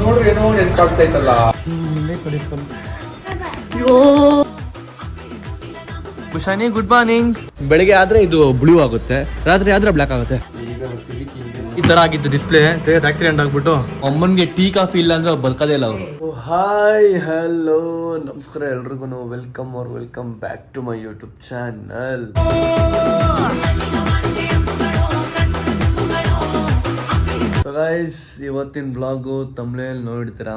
ನೋಡ್ರಿ ಏನೋ ನೆನ್ಪಾಗ್ತೈತಲ್ಲ ಕುಶಾನಿ good morning ಬೆಳಿಗ್ಗೆ ಆದ್ರೆ ಇದು ಬ್ಲೂ ಆಗುತ್ತೆ ರಾತ್ರಿ ಆದ್ರೆ ಬ್ಲ್ಯಾಕ್ ಆಗುತ್ತೆ. ಈ ತರ ಆಗಿತ್ತು ಡಿಸ್ಪ್ಲೇ ಆಕ್ಸಿಡೆಂಟ್ ಆಗ್ಬಿಟ್ಟು ಅಮ್ಮನ್ಗೆ ಟೀ ಕಾಫಿ ಇಲ್ಲ ಅಂದ್ರೆ ಬದುಕದೇ ಇಲ್ಲ ಅವರು. ಹಾಯ್ ಹಲೋ ನಮಸ್ಕಾರ ಎಲ್ರಿಗೂ ವೆಲ್ಕಮ್ ಅವ್ರ welcome back to my YouTube channel guys ಇವತ್ತಿನ ಬ್ಲಾಗು ತಮಿಳಲ್ಲಿ ನೋಡಿರ್ತೀರ?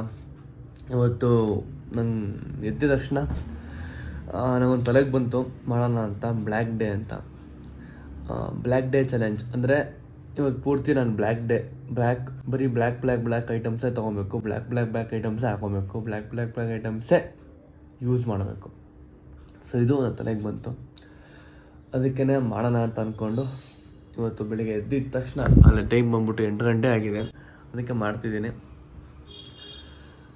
ಇವತ್ತು ನಂಗೆ ಎದ್ದಿದ ತಕ್ಷಣ ನನಗೊಂದು ತಲೆಗೆ ಬಂತು, ಮಾಡೋಣ ಅಂತ ಬ್ಲ್ಯಾಕ್ ಡೇ ಅಂತ. ಬ್ಲ್ಯಾಕ್ ಡೇ ಚಾಲೆಂಜ್ ಅಂದರೆ ಇವತ್ತು ಪೂರ್ತಿ ನಾನು ಬ್ಲ್ಯಾಕ್ ಡೇ ಬ್ಲ್ಯಾಕ್ ಬರೀ ಬ್ಲ್ಯಾಕ್ ಬ್ಲ್ಯಾಕ್ ಬ್ಲ್ಯಾಕ್ ಐಟಮ್ಸೇ ತೊಗೊಬೇಕು. ಬ್ಲ್ಯಾಕ್ ಬ್ಲ್ಯಾಕ್ ಬ್ಲ್ಯಾಕ್ ಐಟಮ್ಸೇ ಹಾಕೊಬೇಕು. ಬ್ಲ್ಯಾಕ್ ಬ್ಲ್ಯಾಕ್ ಬ್ಲ್ಯಾಕ್ ಐಟಮ್ಸೇ ಯೂಸ್ ಮಾಡಬೇಕು. ಸೊ ಇದು ನನ್ನ ತಲೆಗೆ ಬಂತು. ಅದಕ್ಕೇ ಮಾಡೋಣ ಅಂತ ಅಂದ್ಕೊಂಡು ಇವತ್ತು ಬೆಳಿಗ್ಗೆ ಎದ್ದಿದ ತಕ್ಷಣ ಅಲ್ಲಿ ಟೈಮ್ ಬಂದ್ಬಿಟ್ಟು ಎಂಟು ಗಂಟೆ ಆಗಿದೆ. ಅದಕ್ಕೆ ಮಾಡ್ತಿದ್ದೀನಿ.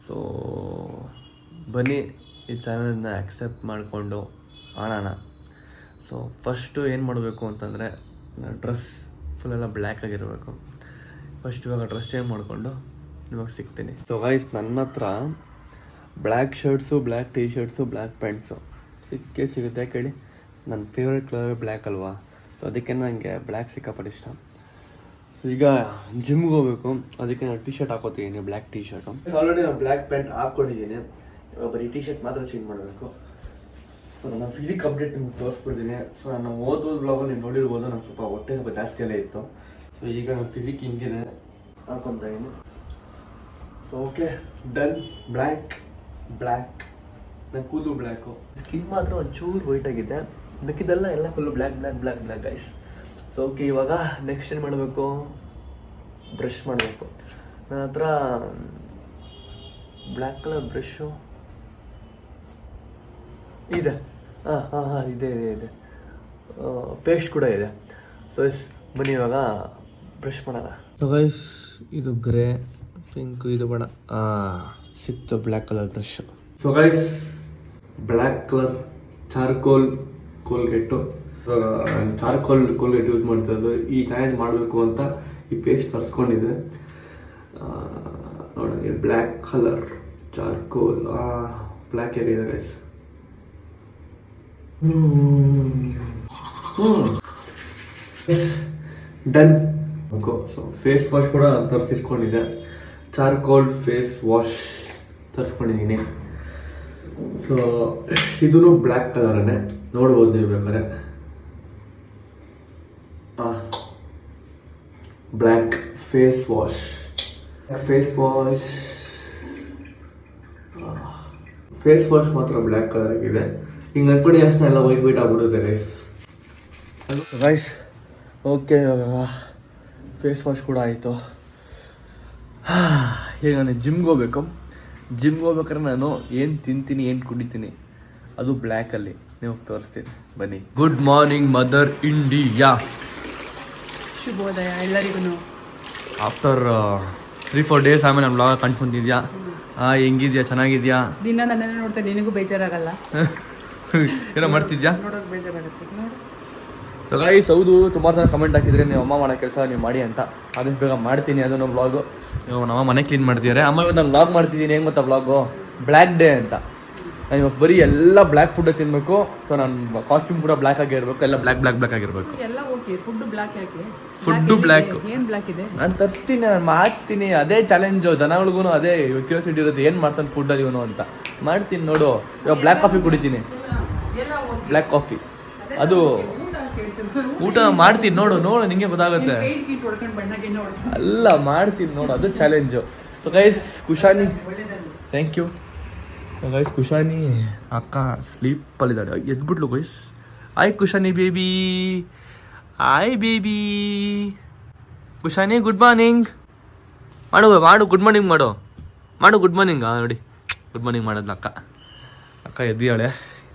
ಸೊ ಬನ್ನಿ ಈ ಚಾನಲನ್ನ ಆಕ್ಸೆಪ್ಟ್ ಮಾಡಿಕೊಂಡು ಮಾಡೋಣ ಸೊ ಫಸ್ಟು ಏನು ಮಾಡಬೇಕು ಅಂತಂದರೆ ಡ್ರೆಸ್ ಫುಲ್ಲೆಲ್ಲ ಬ್ಲ್ಯಾಕ್ ಆಗಿರಬೇಕು. ಫಸ್ಟ್ ಇವಾಗ ಡ್ರೆಸ್ ಚೇಂಜ್ ಮಾಡಿಕೊಂಡು ಇವಾಗ ಸಿಗ್ತೀನಿ. ಸೊ ಗೈಸ್ ನನ್ನ ಹತ್ರ black shirts black T shirts black pants ಸಿಕ್ಕೇ ಸಿಗುತ್ತೆ ಕೇಳಿ. ನನ್ನ ಫೇವ್ರೆಟ್ ಕಲರ್ ಬ್ಲ್ಯಾಕ್ ಅಲ್ವಾ? ಸೊ ಅದಕ್ಕೆ ನನಗೆ ಬ್ಲ್ಯಾಕ್ ಸಿಕ್ಕಾಪಟ್ಟೆ ಇಷ್ಟ. ಸೊ ಈಗ ಜಿಮ್ಗೆ ಹೋಗ್ಬೇಕು. ಅದಕ್ಕೆ ನಾನು ಟಿ ಶರ್ಟ್ ಹಾಕೋತಿದ್ದೀನಿ ಬ್ಲ್ಯಾಕ್ ಟಿ ಶರ್ಟು ಆಲ್ರೆಡಿ ನಾನು ಬ್ಲ್ಯಾಕ್ ಪ್ಯಾಂಟ್ ಹಾಕ್ಕೊಂಡಿದ್ದೀನಿ ಬರೀ ಟಿ ಶರ್ಟ್ ಮಾತ್ರ ಚೇಂಜ್ ಮಾಡಬೇಕು. ಸೊ ನನ್ನ ಫಿಸಿಕ್ ಅಪ್ಡೇಟ್ ನಿಮ್ಗೆ ತೋರಿಸ್ಬಿಡ್ತೀನಿ. ಸೊ ನಾನು ಓದೋ ಬ್ಲಾಗಲ್ಲಿ ನೀವು ನೋಡಿರ್ಬೋದು ನಾನು ಸ್ವಲ್ಪ ಹೊಟ್ಟೆ ಸ್ವಲ್ಪ ಜಾಸ್ತಿ ಎಲ್ಲ ಇತ್ತು. ಸೊ ಈಗ ನಾನು ಫಿಸಿಕ್ ಹಿಂಗಿದೆ. ಹಾಕೊತ ಇದ್ದೀನಿ so okay done black black ನನ್ನ ಕೂದಲು ಬ್ಲ್ಯಾಕು ಸ್ಕಿನ್ ಮಾತ್ರ ಒಂಚೂರು ವೈಟ್ ಆಗಿದೆ. ಮಿಕ್ಕಿದೆಲ್ಲ ಎಲ್ಲ full black black black black guys so okay ಇವಾಗ ನೆಕ್ಸ್ಟ್ ಏನು ಮಾಡಬೇಕು? ಬ್ರಷ್ ಮಾಡಬೇಕು. ನನ್ನ ಹತ್ರ ಬ್ಲ್ಯಾಕ್ ಕಲರ್ ಬ್ರಷು ಇದೆ. ಹಾಂ ಹಾಂ ಹಾಂ ಇದೆ ಇದೆ ಇದೆ. ಪೇಸ್ಟ್ ಕೂಡ ಇದೆ. ಸೊ ಎಸ್ ಬನ್ನಿ ಇವಾಗ ಬ್ರಷ್ ಮಾಡೋಣ. ಸೊ ಗೈಸ್ ಇದು ಗ್ರೇ ಪಿಂಕ್ ಇದು ಬಣ ಸಿಕ್ತು black colour brush so guys black colour charcoal Colgate charcoal Colgate use ಮಾಡ್ತಾ ಇದ್ದು ಈ ಚಾಲೆಂಜ್ ಮಾಡಬೇಕು ಅಂತ ಈ ಪೇಸ್ಟ್ ತರಿಸ್ಕೊಂಡಿದ್ದೆ ನೋಡಿ ಬ್ಲ್ಯಾಕ್ ಕಲರ್ ಚಾರ್ಕೋಲ್. ಬ್ಲ್ಯಾಕ್ ಏನಿದೆ rice done so face wash ಕೂಡ ತರಿಸಿಟ್ಕೊಂಡಿದ್ದೆ. ಚಾರ್ಕೋಲ್ ಫೇಸ್ ವಾಶ್ ತರಿಸ್ಕೊಂಡಿದ್ದೀನಿ. ಸೊ ಇದೂ ಬ್ಲ್ಯಾಕ್ ಕಲರನ್ನೇ ನೋಡ್ಬೋದು ನೀವು ಬೇಕಾದ್ರೆ. Black face wash face wash face wash ಮಾತ್ರ ಬ್ಲ್ಯಾಕ್ ಆಗಿದೆ ಹಿಂಗೆ ನಡ್ಕೊಂಡು ಅಷ್ಟೇ ಎಲ್ಲ ವೈಟ್ ವೈಟ್ ಆಗ್ಬಿಡುತ್ತೆ rice rice okay face wash ಕೂಡ ಆಯಿತು. ಈಗ ನಾನು ಜಿಮ್ಗೆ ಹೋಗ್ಬೇಕು? ಜಿಮ್ಗೆ ಹೋಗ್ಬೇಕಾದ್ರೆ ನಾನು ಏನು ತಿಂತೀನಿ ಏನು ಕುಡಿತೀನಿ ಅದು ಬ್ಲ್ಯಾಕಲ್ಲಿ ನೀವು ತೋರಿಸ್ತೀನಿ. ಬನ್ನಿ. ಗುಡ್ ಮಾರ್ನಿಂಗ್ ಮದರ್ ಇಂಡಿಯಾ ಶುಭೋದಯ ಎಲ್ಲರಿಗೂ ಆಫ್ಟರ್ ತ್ರೀ ಫೋರ್ ಡೇಸ್ ಆಮೇಲೆ ನಮ್ಮ ಬ್ಲಾಗ್ ಕಂಡ್ಕೊಂತಿದ್ಯಾ ಆ ಹೆಂಗಿದ್ಯಾ? ಚೆನ್ನಾಗಿದ್ಯಾ? ದಿನ ನನ್ನನ್ನು ನೋಡ್ತಾ ನಿನಗೂ ಬೇಜಾರಾಗಲ್ಲ. ಏನೋ ಮಾಡ್ತಿದ್ಯಾ? ನೋಡೋಕೆ ಬೇಜಾರಾಗುತ್ತೆ. ನೋಡು. ಸೊ ಗೈಸ್ ಹೌದು ಸುಮಾರು ಜನ ಕಮೆಂಟ್ ಹಾಕಿದ್ರೆ ನೀವು ಅಮ್ಮ ಮಾಡೋ ಕೆಲಸ ನೀವು ಮಾಡಿ ಅಂತ. ಆದಷ್ಟು ಬೇಗ ಮಾಡ್ತೀನಿ ಅದನ್ನು ವ್ಲಾಗು ನೀವು ನಮ್ಮ ಮನೆ ಕ್ಲೀನ್ ಮಾಡ್ತಿದ್ದಾರೆ? ಅಮ್ಮ ಇವತ್ತು ನಾನು ವ್ಲಾಗ್ ಮಾಡ್ತಿದ್ದೀನಿ. ಹೆಂಗೆ ಗೊತ್ತಾ ವ್ಲಾಗು ಬ್ಲ್ಯಾಕ್ ಡೇ ಅಂತ. ನಾನು ಇವಾಗ ಬರೀ ಎಲ್ಲ ಬ್ಲ್ಯಾಕ್ ಫುಡ್ ತಿನ್ನಬೇಕು ಸೊ ನಾನು ಕಾಸ್ಟ್ಯೂಮ್ ಕೂಡ ಬ್ಲ್ಯಾಕ್ ಆಗಿ ಇರಬೇಕು. ಎಲ್ಲ ಬ್ಲ್ಯಾಕ್ ಬ್ಲ್ಯಾಕ್ ಬ್ಲ್ಯಾಕ್ ಆಗಿರಬೇಕು. ಎಲ್ಲ ಓಕೆ ಫುಡ್ ಬ್ಲ್ಯಾಕ್ ಯಾಕೆ? Food ಬ್ಲ್ಯಾಕ್ ಏನು ಬ್ಲ್ಯಾಕ್ ಇದೆ? ನಾನು ತರಿಸ್ತೀನಿ ನಾನು ಮಾಡ್ತೀನಿ. ಅದೇ ಚಾಲೆಂಜು ಜನಗಳಿಗೂ ಅದೇ ಕ್ಯೂರಿಯಾಸಿಟಿ ಇರೋದು ಏನು ಮಾಡ್ತಾನೆ ಫುಡ್ ಅದು ಇವನು ಅಂತ. ಮಾಡ್ತೀನಿ ನೋಡು. ಇವಾಗ ಬ್ಲ್ಯಾಕ್ ಕಾಫಿ ಕುಡಿತೀನಿ. ಬ್ಲ್ಯಾಕ್ ಕಾಫಿ ಅದು ಊಟ ಮಾಡ್ತೀನಿ ನೋಡು ನೋಡು ನಿಂಗೆ ಗೊತ್ತಾಗುತ್ತೆ. ಅಲ್ಲ ಮಾಡ್ತೀನಿ ನೋಡು ಅದು challenge so guys Kushani. Thank you guys Kushani ಅಕ್ಕ ಸ್ಲೀಪಲ್ಲಿದ್ದಾಳೆ ಎದ್ಬಿಟ್ಲು ಗೈಸ್ ಆಯ್ ಕುಶಾನಿ ಬೇಬಿ ಆಯ್ ಬೇಬಿ ಕುಶಾನಿ ಗುಡ್ ಮಾರ್ನಿಂಗ್ ಮಾಡು ಮಾಡು ಗುಡ್ ಮಾರ್ನಿಂಗ್ ಮಾಡು. ಮಾಡು ಗುಡ್ ಮಾರ್ನಿಂಗ್ ನೋಡಿ. ಗುಡ್ ಮಾರ್ನಿಂಗ್ ಮಾಡೋದು ಅಕ್ಕ. ಅಕ್ಕ ಎದ್ದಿಯಾಳೆ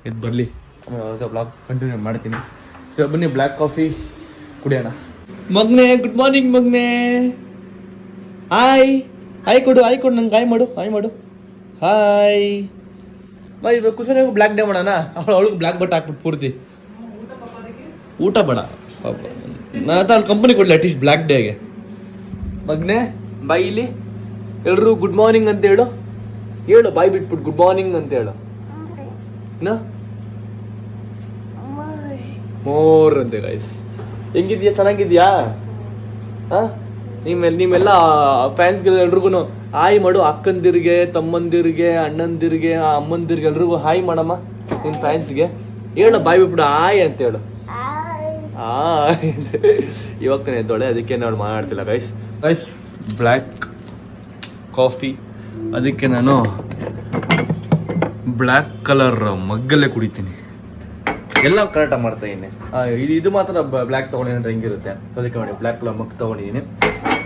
ಎದ್ದು ಬರಲಿ. ಆಮೇಲೆ ಬ್ಲಾಗ್ ಕಂಟಿನ್ಯೂ ಮಾಡ್ತೀನಿ. ಸೊ ಬನ್ನಿ ಬ್ಲ್ಯಾಕ್ ಕಾಫಿ ಕುಡಿಯೋಣ. ಮಗ್ನೆ ಗುಡ್ ಮಾರ್ನಿಂಗ್ ಮಗ್ನೆ. ಹಾಯ್ ಹಾಯ್ ಕೊಡು ಹಾಯ್ ಕೊಡು ನಂಗೆ ಹಾಯ್ ಮಾಡು ಹಾಯ್ ಮಾಡು. ಹಾಯ್ ಬೈ ಇವಾಗ ಕುಶನಿಗೂ ಬ್ಲ್ಯಾಕ್ ಡೇ ಮಾಡೋಣ? ಅವಳು ಅವಳಿಗೆ ಬ್ಲ್ಯಾಕ್ ಬಟ್ ಹಾಕ್ಬಿಟ್ಟು ಪೂರ್ತಿ. ಊಟ ಬೇಡ. ನನ್ನ ಕಂಪ್ನಿ ಕಂಪನಿ ಕೊಡಲಿ ಅಟ್ಲೀಸ್ಟ್ ಬ್ಲ್ಯಾಕ್ ಡೇಗೆ ಮಗ್ನೆ ಬಾಯ್ ಇಲ್ಲಿ. ಎಲ್ಲರೂ ಗುಡ್ ಮಾರ್ನಿಂಗ್ ಅಂತ ಹೇಳು. ಹೇಳು ಬಾಯ್ ಬಿಟ್ಬಿಟ್ಟು ಗುಡ್ ಮಾರ್ನಿಂಗ್ ಅಂತ ಹೇಳು. ನಾ ಮೋರ್ ಅಂತೆ ಗೈಸ್ ಹೆಂಗಿದ್ಯಾ? ಚೆನ್ನಾಗಿದ್ಯಾ? ಹಾ? ನಿಮ್ಮ ನಿಮ್ಮೆಲ್ಲ ಫ್ಯಾನ್ಸ್ಗೆಲ್ಲ ಎಲ್ರಿಗೂ ಹಾಯ್ ಮಾಡು, ಅಕ್ಕಂದಿರಿಗೆ, ತಮ್ಮಂದಿರಿಗೆ, ಅಣ್ಣಂದಿರಿಗೆ ಅಮ್ಮಂದಿರಿಗೆ ಎಲ್ರಿಗೂ ಹಾಯ್ ಮಾಡಮ್ಮ ನಿನ್ನ ಫ್ಯಾನ್ಸ್ಗೆ. ಹೇಳು, ಬಾಯ್ ಬಿಟ್ಬಿಡು, ಹಾಯ್ ಅಂತ ಹೇಳು. ಆ ಇವಾಗ ತಾನೆ ಎದ್ದೋಳೆ, ಅದಕ್ಕೆ ನಾನು ಮಾತಾಡ್ತಿಲ್ಲ ಗೈಸ್ ಗೈಸ್ ಬ್ಲ್ಯಾಕ್ ಕಾಫಿ ಅದಕ್ಕೆ ನಾನು ಬ್ಲ್ಯಾಕ್ ಕಲರ್ ಮಗ್ಗಲ್ಲೇ ಕುಡಿತೀನಿ. ಎಲ್ಲ ಕರೆಕ್ಟಾಗಿ ಮಾಡ್ತಾ ಇದ್ದೀನಿ ಇದು ಇದು ಮಾತ್ರ ಬ್ಲ್ಯಾಕ್ ತೊಗೊಂಡಿನಿ ಅಂತ ಹಿಂಗಿರುತ್ತೆ ಅದಕ್ಕೆ ನೋಡಿ ಬ್ಲ್ಯಾಕ್ ಕಲರ್ ಮಗ್ ತೊಗೊಂಡಿದ್ದೀನಿ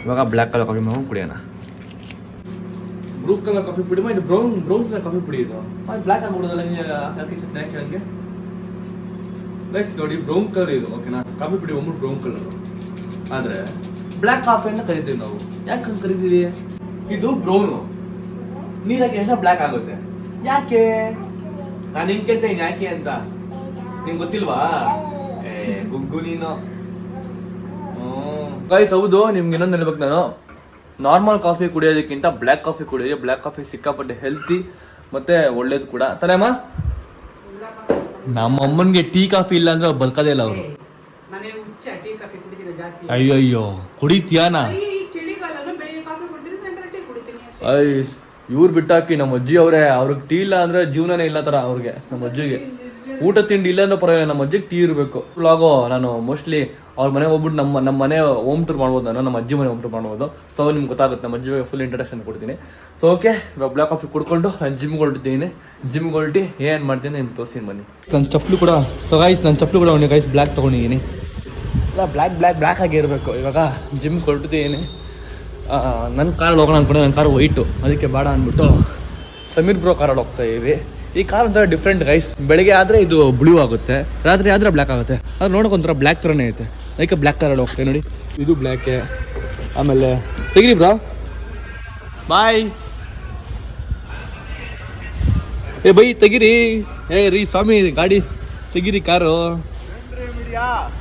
ಇವಾಗ ಬ್ಲ್ಯಾಕ್ ಕಲರ್ ಕಾಫಿ ಮಾಡ್ಕೊಂಡು ಕುಡಿಯೋಣ. ಬ್ಲೂ ಕಲರ್ ಕಾಫಿ ಪುಡಿ ಇದು ಬ್ರೌನ್ ಬ್ರೌನ್ ಕಲರ್ ಕಾಫಿ ಪುಡಿ ಇದು? ಅದು ಬ್ಲ್ಯಾಕ್ ಆಗ್ಬಿಡೋದಲ್ಲ ಹಂಗೆ ಗೈಸ್ ನೋಡಿ ಬ್ರೌನ್ ಕಲರ್ ಇದು. ಓಕೆನಾ ಕಾಫಿ ಪುಡಿ ಒಮ್ಮೆ ಬ್ರೌನ್ ಕಲರ್ ಆದರೆ ಬ್ಲ್ಯಾಕ್ ಕಾಫಿ ಅಂತ ಕರಿತೀವಿ ನಾವು. ಯಾಕೆ ಹಂಗೆ ಕರಿತೀವಿ ಇದು ಬ್ರೌನು ನೀರಾಗಿ ಎಷ್ಟು ಬ್ಲ್ಯಾಕ್ ಆಗುತ್ತೆ? ಯಾಕೆ? ನಾನು ಹಿಂಗೆ ಕೇಳ್ತೇನೆ ಯಾಕೆ ಅಂತ. ನಿಂಗೆ ಗೊತ್ತಿಲ್ವಾ? ಏ ಗುಗ್ಗು ನೀನು. ಗೈಸ್ ಹೌದು ನಿಮ್ಗೆ ಇನ್ನೊಂದು ಹೇಳ್ಬೇಕು ನಾನು. ನಾರ್ಮಲ್ ಕಾಫಿ ಕುಡಿಯೋದಕ್ಕಿಂತ ಬ್ಲ್ಯಾಕ್ ಕಾಫಿ ಕುಡಿಯೋದು ಬ್ಲ್ಯಾಕ್ ಕಾಫಿ ಸಿಕ್ಕಾಪಟ್ಟೆ ಹೆಲ್ತಿ ಮತ್ತೆ ಒಳ್ಳೇದು ಕೂಡ. ತಾನೇಮ್ಮ ನಮ್ಮ ಅಮ್ಮನಿಗೆ ಟೀ ಕಾಫಿ ಇಲ್ಲ ಅಂದ್ರೆ ಅವ್ರು ಬದುಕದೇ ಇಲ್ಲ ಅವರು. ಅಯ್ಯೋ ಅಯ್ಯೋ ಕುಡಿತೀಯಾನ ಈ ಚಳಿಗಾಲನು ಬೆಳಿಗ್ಗೆ ಕಾಫಿ ಕುಡಿತೀನಿ ಸಾಯಂಕಾಲ ಟೀ ಕುಡಿತೀನಿ ಅಷ್ಟೇ. ಅಯ್ಯ ಇವ್ರು ಬಿಟ್ಟಾಕಿ ನಮ್ಮ ಅಜ್ಜಿ ಅವರೇ ಅವ್ರಿಗೆ ಟೀ ಇಲ್ಲ ಅಂದ್ರೆ ಜೀವನನೇ ಇಲ್ಲ ತರ ಅವ್ರಿಗೆ ನಮ್ಮ ಅಜ್ಜಿಗೆ. ಊಟ ತಿಂಡಿ ಇಲ್ಲ ಅಂದ್ರೆ ಪರವಾಗಿಲ್ಲ ನಮ್ಮ ಅಜ್ಜಿಗೆ ಟೀ ಇರಬೇಕು. ಲಾಗೋ ನಾನು ಮೋಸ್ಟ್ಲಿ ಅವ್ರ ಮನೆಗೆ ಹೋಗ್ಬಿಟ್ಟು ನಮ್ಮ ನಮ್ಮ ಮನೆ ಹೋಮ್ ಟೂರ್ ಮಾಡ್ಬೋದು ನಾನು ನಮ್ಮ ಅಜ್ಜಿ ಮನೆ ಹೋಮ್ ಟೂರ್ ಮಾಡ್ಬೋದು. ಸೊ ನಿಮ್ಗೆ ಗೊತ್ತಾಗುತ್ತೆ ನಮ್ಮ ಅಜ್ಜಿಗೆ ಫುಲ್ ಇಂಟ್ರಡಕ್ಷನ್ ಕೊಡ್ತೀನಿ. ಸೊ ಓಕೆ ಇವಾಗ ಬ್ಲ್ಯಾಕ್ ಕಾಫಿ ಕುಡ್ಕೊಂಡು ನಾನು ಜಿಮ್ಗೆ ಹೊರಟಿದ್ದೀನಿ. ಜಿಮ್ಗೆ ಹೊರಟಿ ಏನು ಮಾಡ್ತೀನಿ ನಿಮ್ಗೆ ತೋರಿಸ್ತೀನಿ ಬನ್ನಿ. ನನ್ನ ಚಪ್ಪಲು ಕೂಡ ಸೊ ಗೈಸ್ ನನ್ನ ಚಪ್ಪಲು ಕೂಡ ಒಂದು ಗೈಸ್ ಬ್ಲ್ಯಾಕ್ ತೊಗೊಂಡಿದ್ದೀನಿ. ಇಲ್ಲ ಬ್ಲ್ಯಾಕ್ ಬ್ಲ್ಯಾಕ್ ಬ್ಲ್ಯಾಕ್ ಆಗಿ ಇರಬೇಕು ಇವಾಗ ಜಿಮ್ ಹೊರಟಿದ್ದೀನಿ. ನನ್ನ ಕಾರಲ್ಲಿ ಹೋಗೋಣ ಅಂದ್ಕೊಂಡು ನನ್ನ ಕಾರ್ ವೈಟು ಅದಕ್ಕೆ ಬೇಡ ಅಂದ್ಬಿಟ್ಟು ಸಮೀರ್ ಬ್ರೋ ಕಾರಲ್ಲಿ ಹೋಗ್ತಾ ಇದ್ದೀವಿ ಈ ಕಾರ್ ಒಂಥರ ಡಿಫ್ರೆಂಟ್ ಗೈಸ್ ಬೆಳಿಗ್ಗೆ ಆದ್ರೆ ಇದು ಬ್ಲೂ ಆಗುತ್ತೆ ರಾತ್ರಿ ಆದ್ರೆ ಬ್ಲ್ಯಾಕ್ ಆಗುತ್ತೆ. ಅದು ನೋಡೋಕೆ ಒಂಥರ ಬ್ಲಾಕ್ ಥರನೇ ಐತೆ. ಅದಕ್ಕೆ ಬ್ಲ್ಯಾಕ್ ಕಲರ್ ಹೋಗ್ತೇವೆ ನೋಡಿ. ಇದು ಬ್ಲ್ಯಾಕೆ ಆಮೇಲೆ ತೆಗಿರಿ ಬ್ರಾ ಬಾಯ್ ಏ ಬೈ ತೆಗಿರಿ. ಏ ರೀ ಸ್ವಾಮಿ ಗಾಡಿ. ತೆಗಿರಿ ಕಾರು.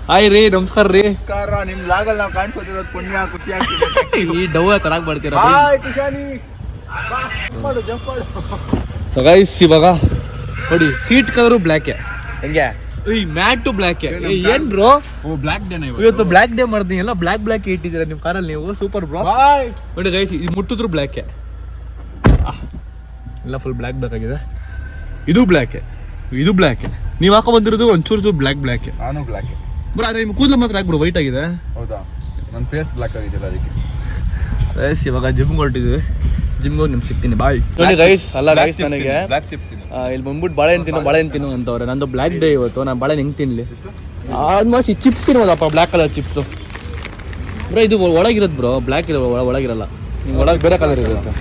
ಹಾಯ್ ರೀ ನಮಸ್ಕಾರ ರೀ. ನಮಸ್ಕಾರ ನಿಮ್ ಲಾಗಲ್ ನಾವು ಕಾಣ್ಕೋತಿರೋದು ಪುಣ್ಯ ಖುಷಿ ಆಗ್ತಿದೆ. ಈ ಡವ್ ತರಾಕ್ ಮಾಡ್ತೀರಾ ಬಾಯ್ ಮಾಡು ಜಂಪ್ ಮಾಡು. ಗೈಸ್ ಇವಾಗ ನೋಡಿ ಸೀಟ್ ಕಲರು ಬ್ಲ್ಯಾಕೆ ಹೆಂಗೆ? ಈ ಮ್ಯಾಟು ಬ್ಲ್ಯಾಕ್ ಏನ್ ಬ್ರೋ ಓ ಬ್ಲ್ಯಾಕ್ ಡೇ ಇವತ್ತು ಬ್ಲ್ಯಾಕ್ ಡೇ ಮಾಡ್ತೀನಿ. ಎಲ್ಲ ಬ್ಲ್ಯಾಕ್ ಬ್ಲ್ಯಾಕ್ ಇಟ್ಟಿದ್ದೀರಾ ನಿಮ್ಮ ಕಾರಲ್ಲಿ ನೀವು? ಸೂಪರ್ ಬ್ರೋ ನೋಡಿ ಗೈಸ್ ಇದು ಮುಟ್ಟಿದ್ರು ಬ್ಲ್ಯಾಕೆ ಎಲ್ಲ ಫುಲ್ ಬ್ಲ್ಯಾಕ್ ಆಗಿದೆ ಇದು ಬ್ಲ್ಯಾಕೆ ಇದು ಬ್ಲ್ಯಾಕೆ ನೀವು ಹಾಕೋ ಬಂದಿರೋದು ಒಂಚೂರು ಬ್ಲ್ಯಾಕ್ ಬ್ಲ್ಯಾಕೆ ನಾನು ಬ್ಲ್ಯಾಕ್ ಬ್ರೋ ಅದೇ ನಿಮ್ಮ ಕೂದಲು ಮಾತ್ರ ಯಾಕೆ ಬ್ರೋ ವೈಟ್ ಆಗಿದೆ. ಹೌದಾ? ನನ್ನ ಫೇಸ್ ಬ್ಲ್ಯಾಕ್ ಆಗಿದೆಯಲ್ಲ ಅದಕ್ಕೆ. ಗೈಸ್ ಇವಾಗ ಜಿಮ್ಗೆ ಹೊರಟಿದ್ವಿ. ಜಿಮ್ಗೆ ಹೋಗಿ ನಿಮ್ಗೆ ಸಿಗ್ತೀನಿ ಬಾಯ್. ನೋಡಿ ರೈಸ್ ಅಲ್ಲ ರೈಸ್ ನನಗೆ. ಬ್ಲಾಕ್ ಚಿಪ್ಸ್ ತಿನ್ನು. ಇಲ್ಲಿ ಬಂದ್ಬಿಟ್ಟು ಬಾಳೆಹಣ್ಣು ತಿನ್ನು ಬಾಳೆಹಣ್ಣು ತಿನ್ನು ಅಂತವ್ರೆ. ನಂದು ಬ್ಲ್ಯಾಕ್ ಡೇ ಇವತ್ತು ನಾನು ಬಾಳೆಹಣ್ಣು ಹೆಂಗೆ ತಿನ್ನಲಿ ಆಲ್ಮೋಸ್ಟ್ ಈ ಚಿಪ್ಸ್ ತಿನ್ಬೋದಪ್ಪ ಬ್ಲ್ಯಾಕ್ ಕಲರ್ ಚಿಪ್ಸು ಬ್ರೋ ಇದು ಒಳಗಿರೋದು ಬ್ರೋ ಬ್ಲ್ಯಾಕ್ ಇರೋ ಒಳ ಒಳಗಿರಲ್ಲ. ನಿಮ್ಗೆ ಒಳಗೆ ಬೇರೆ ಕಲರ್ ಇರುತ್ತೆ.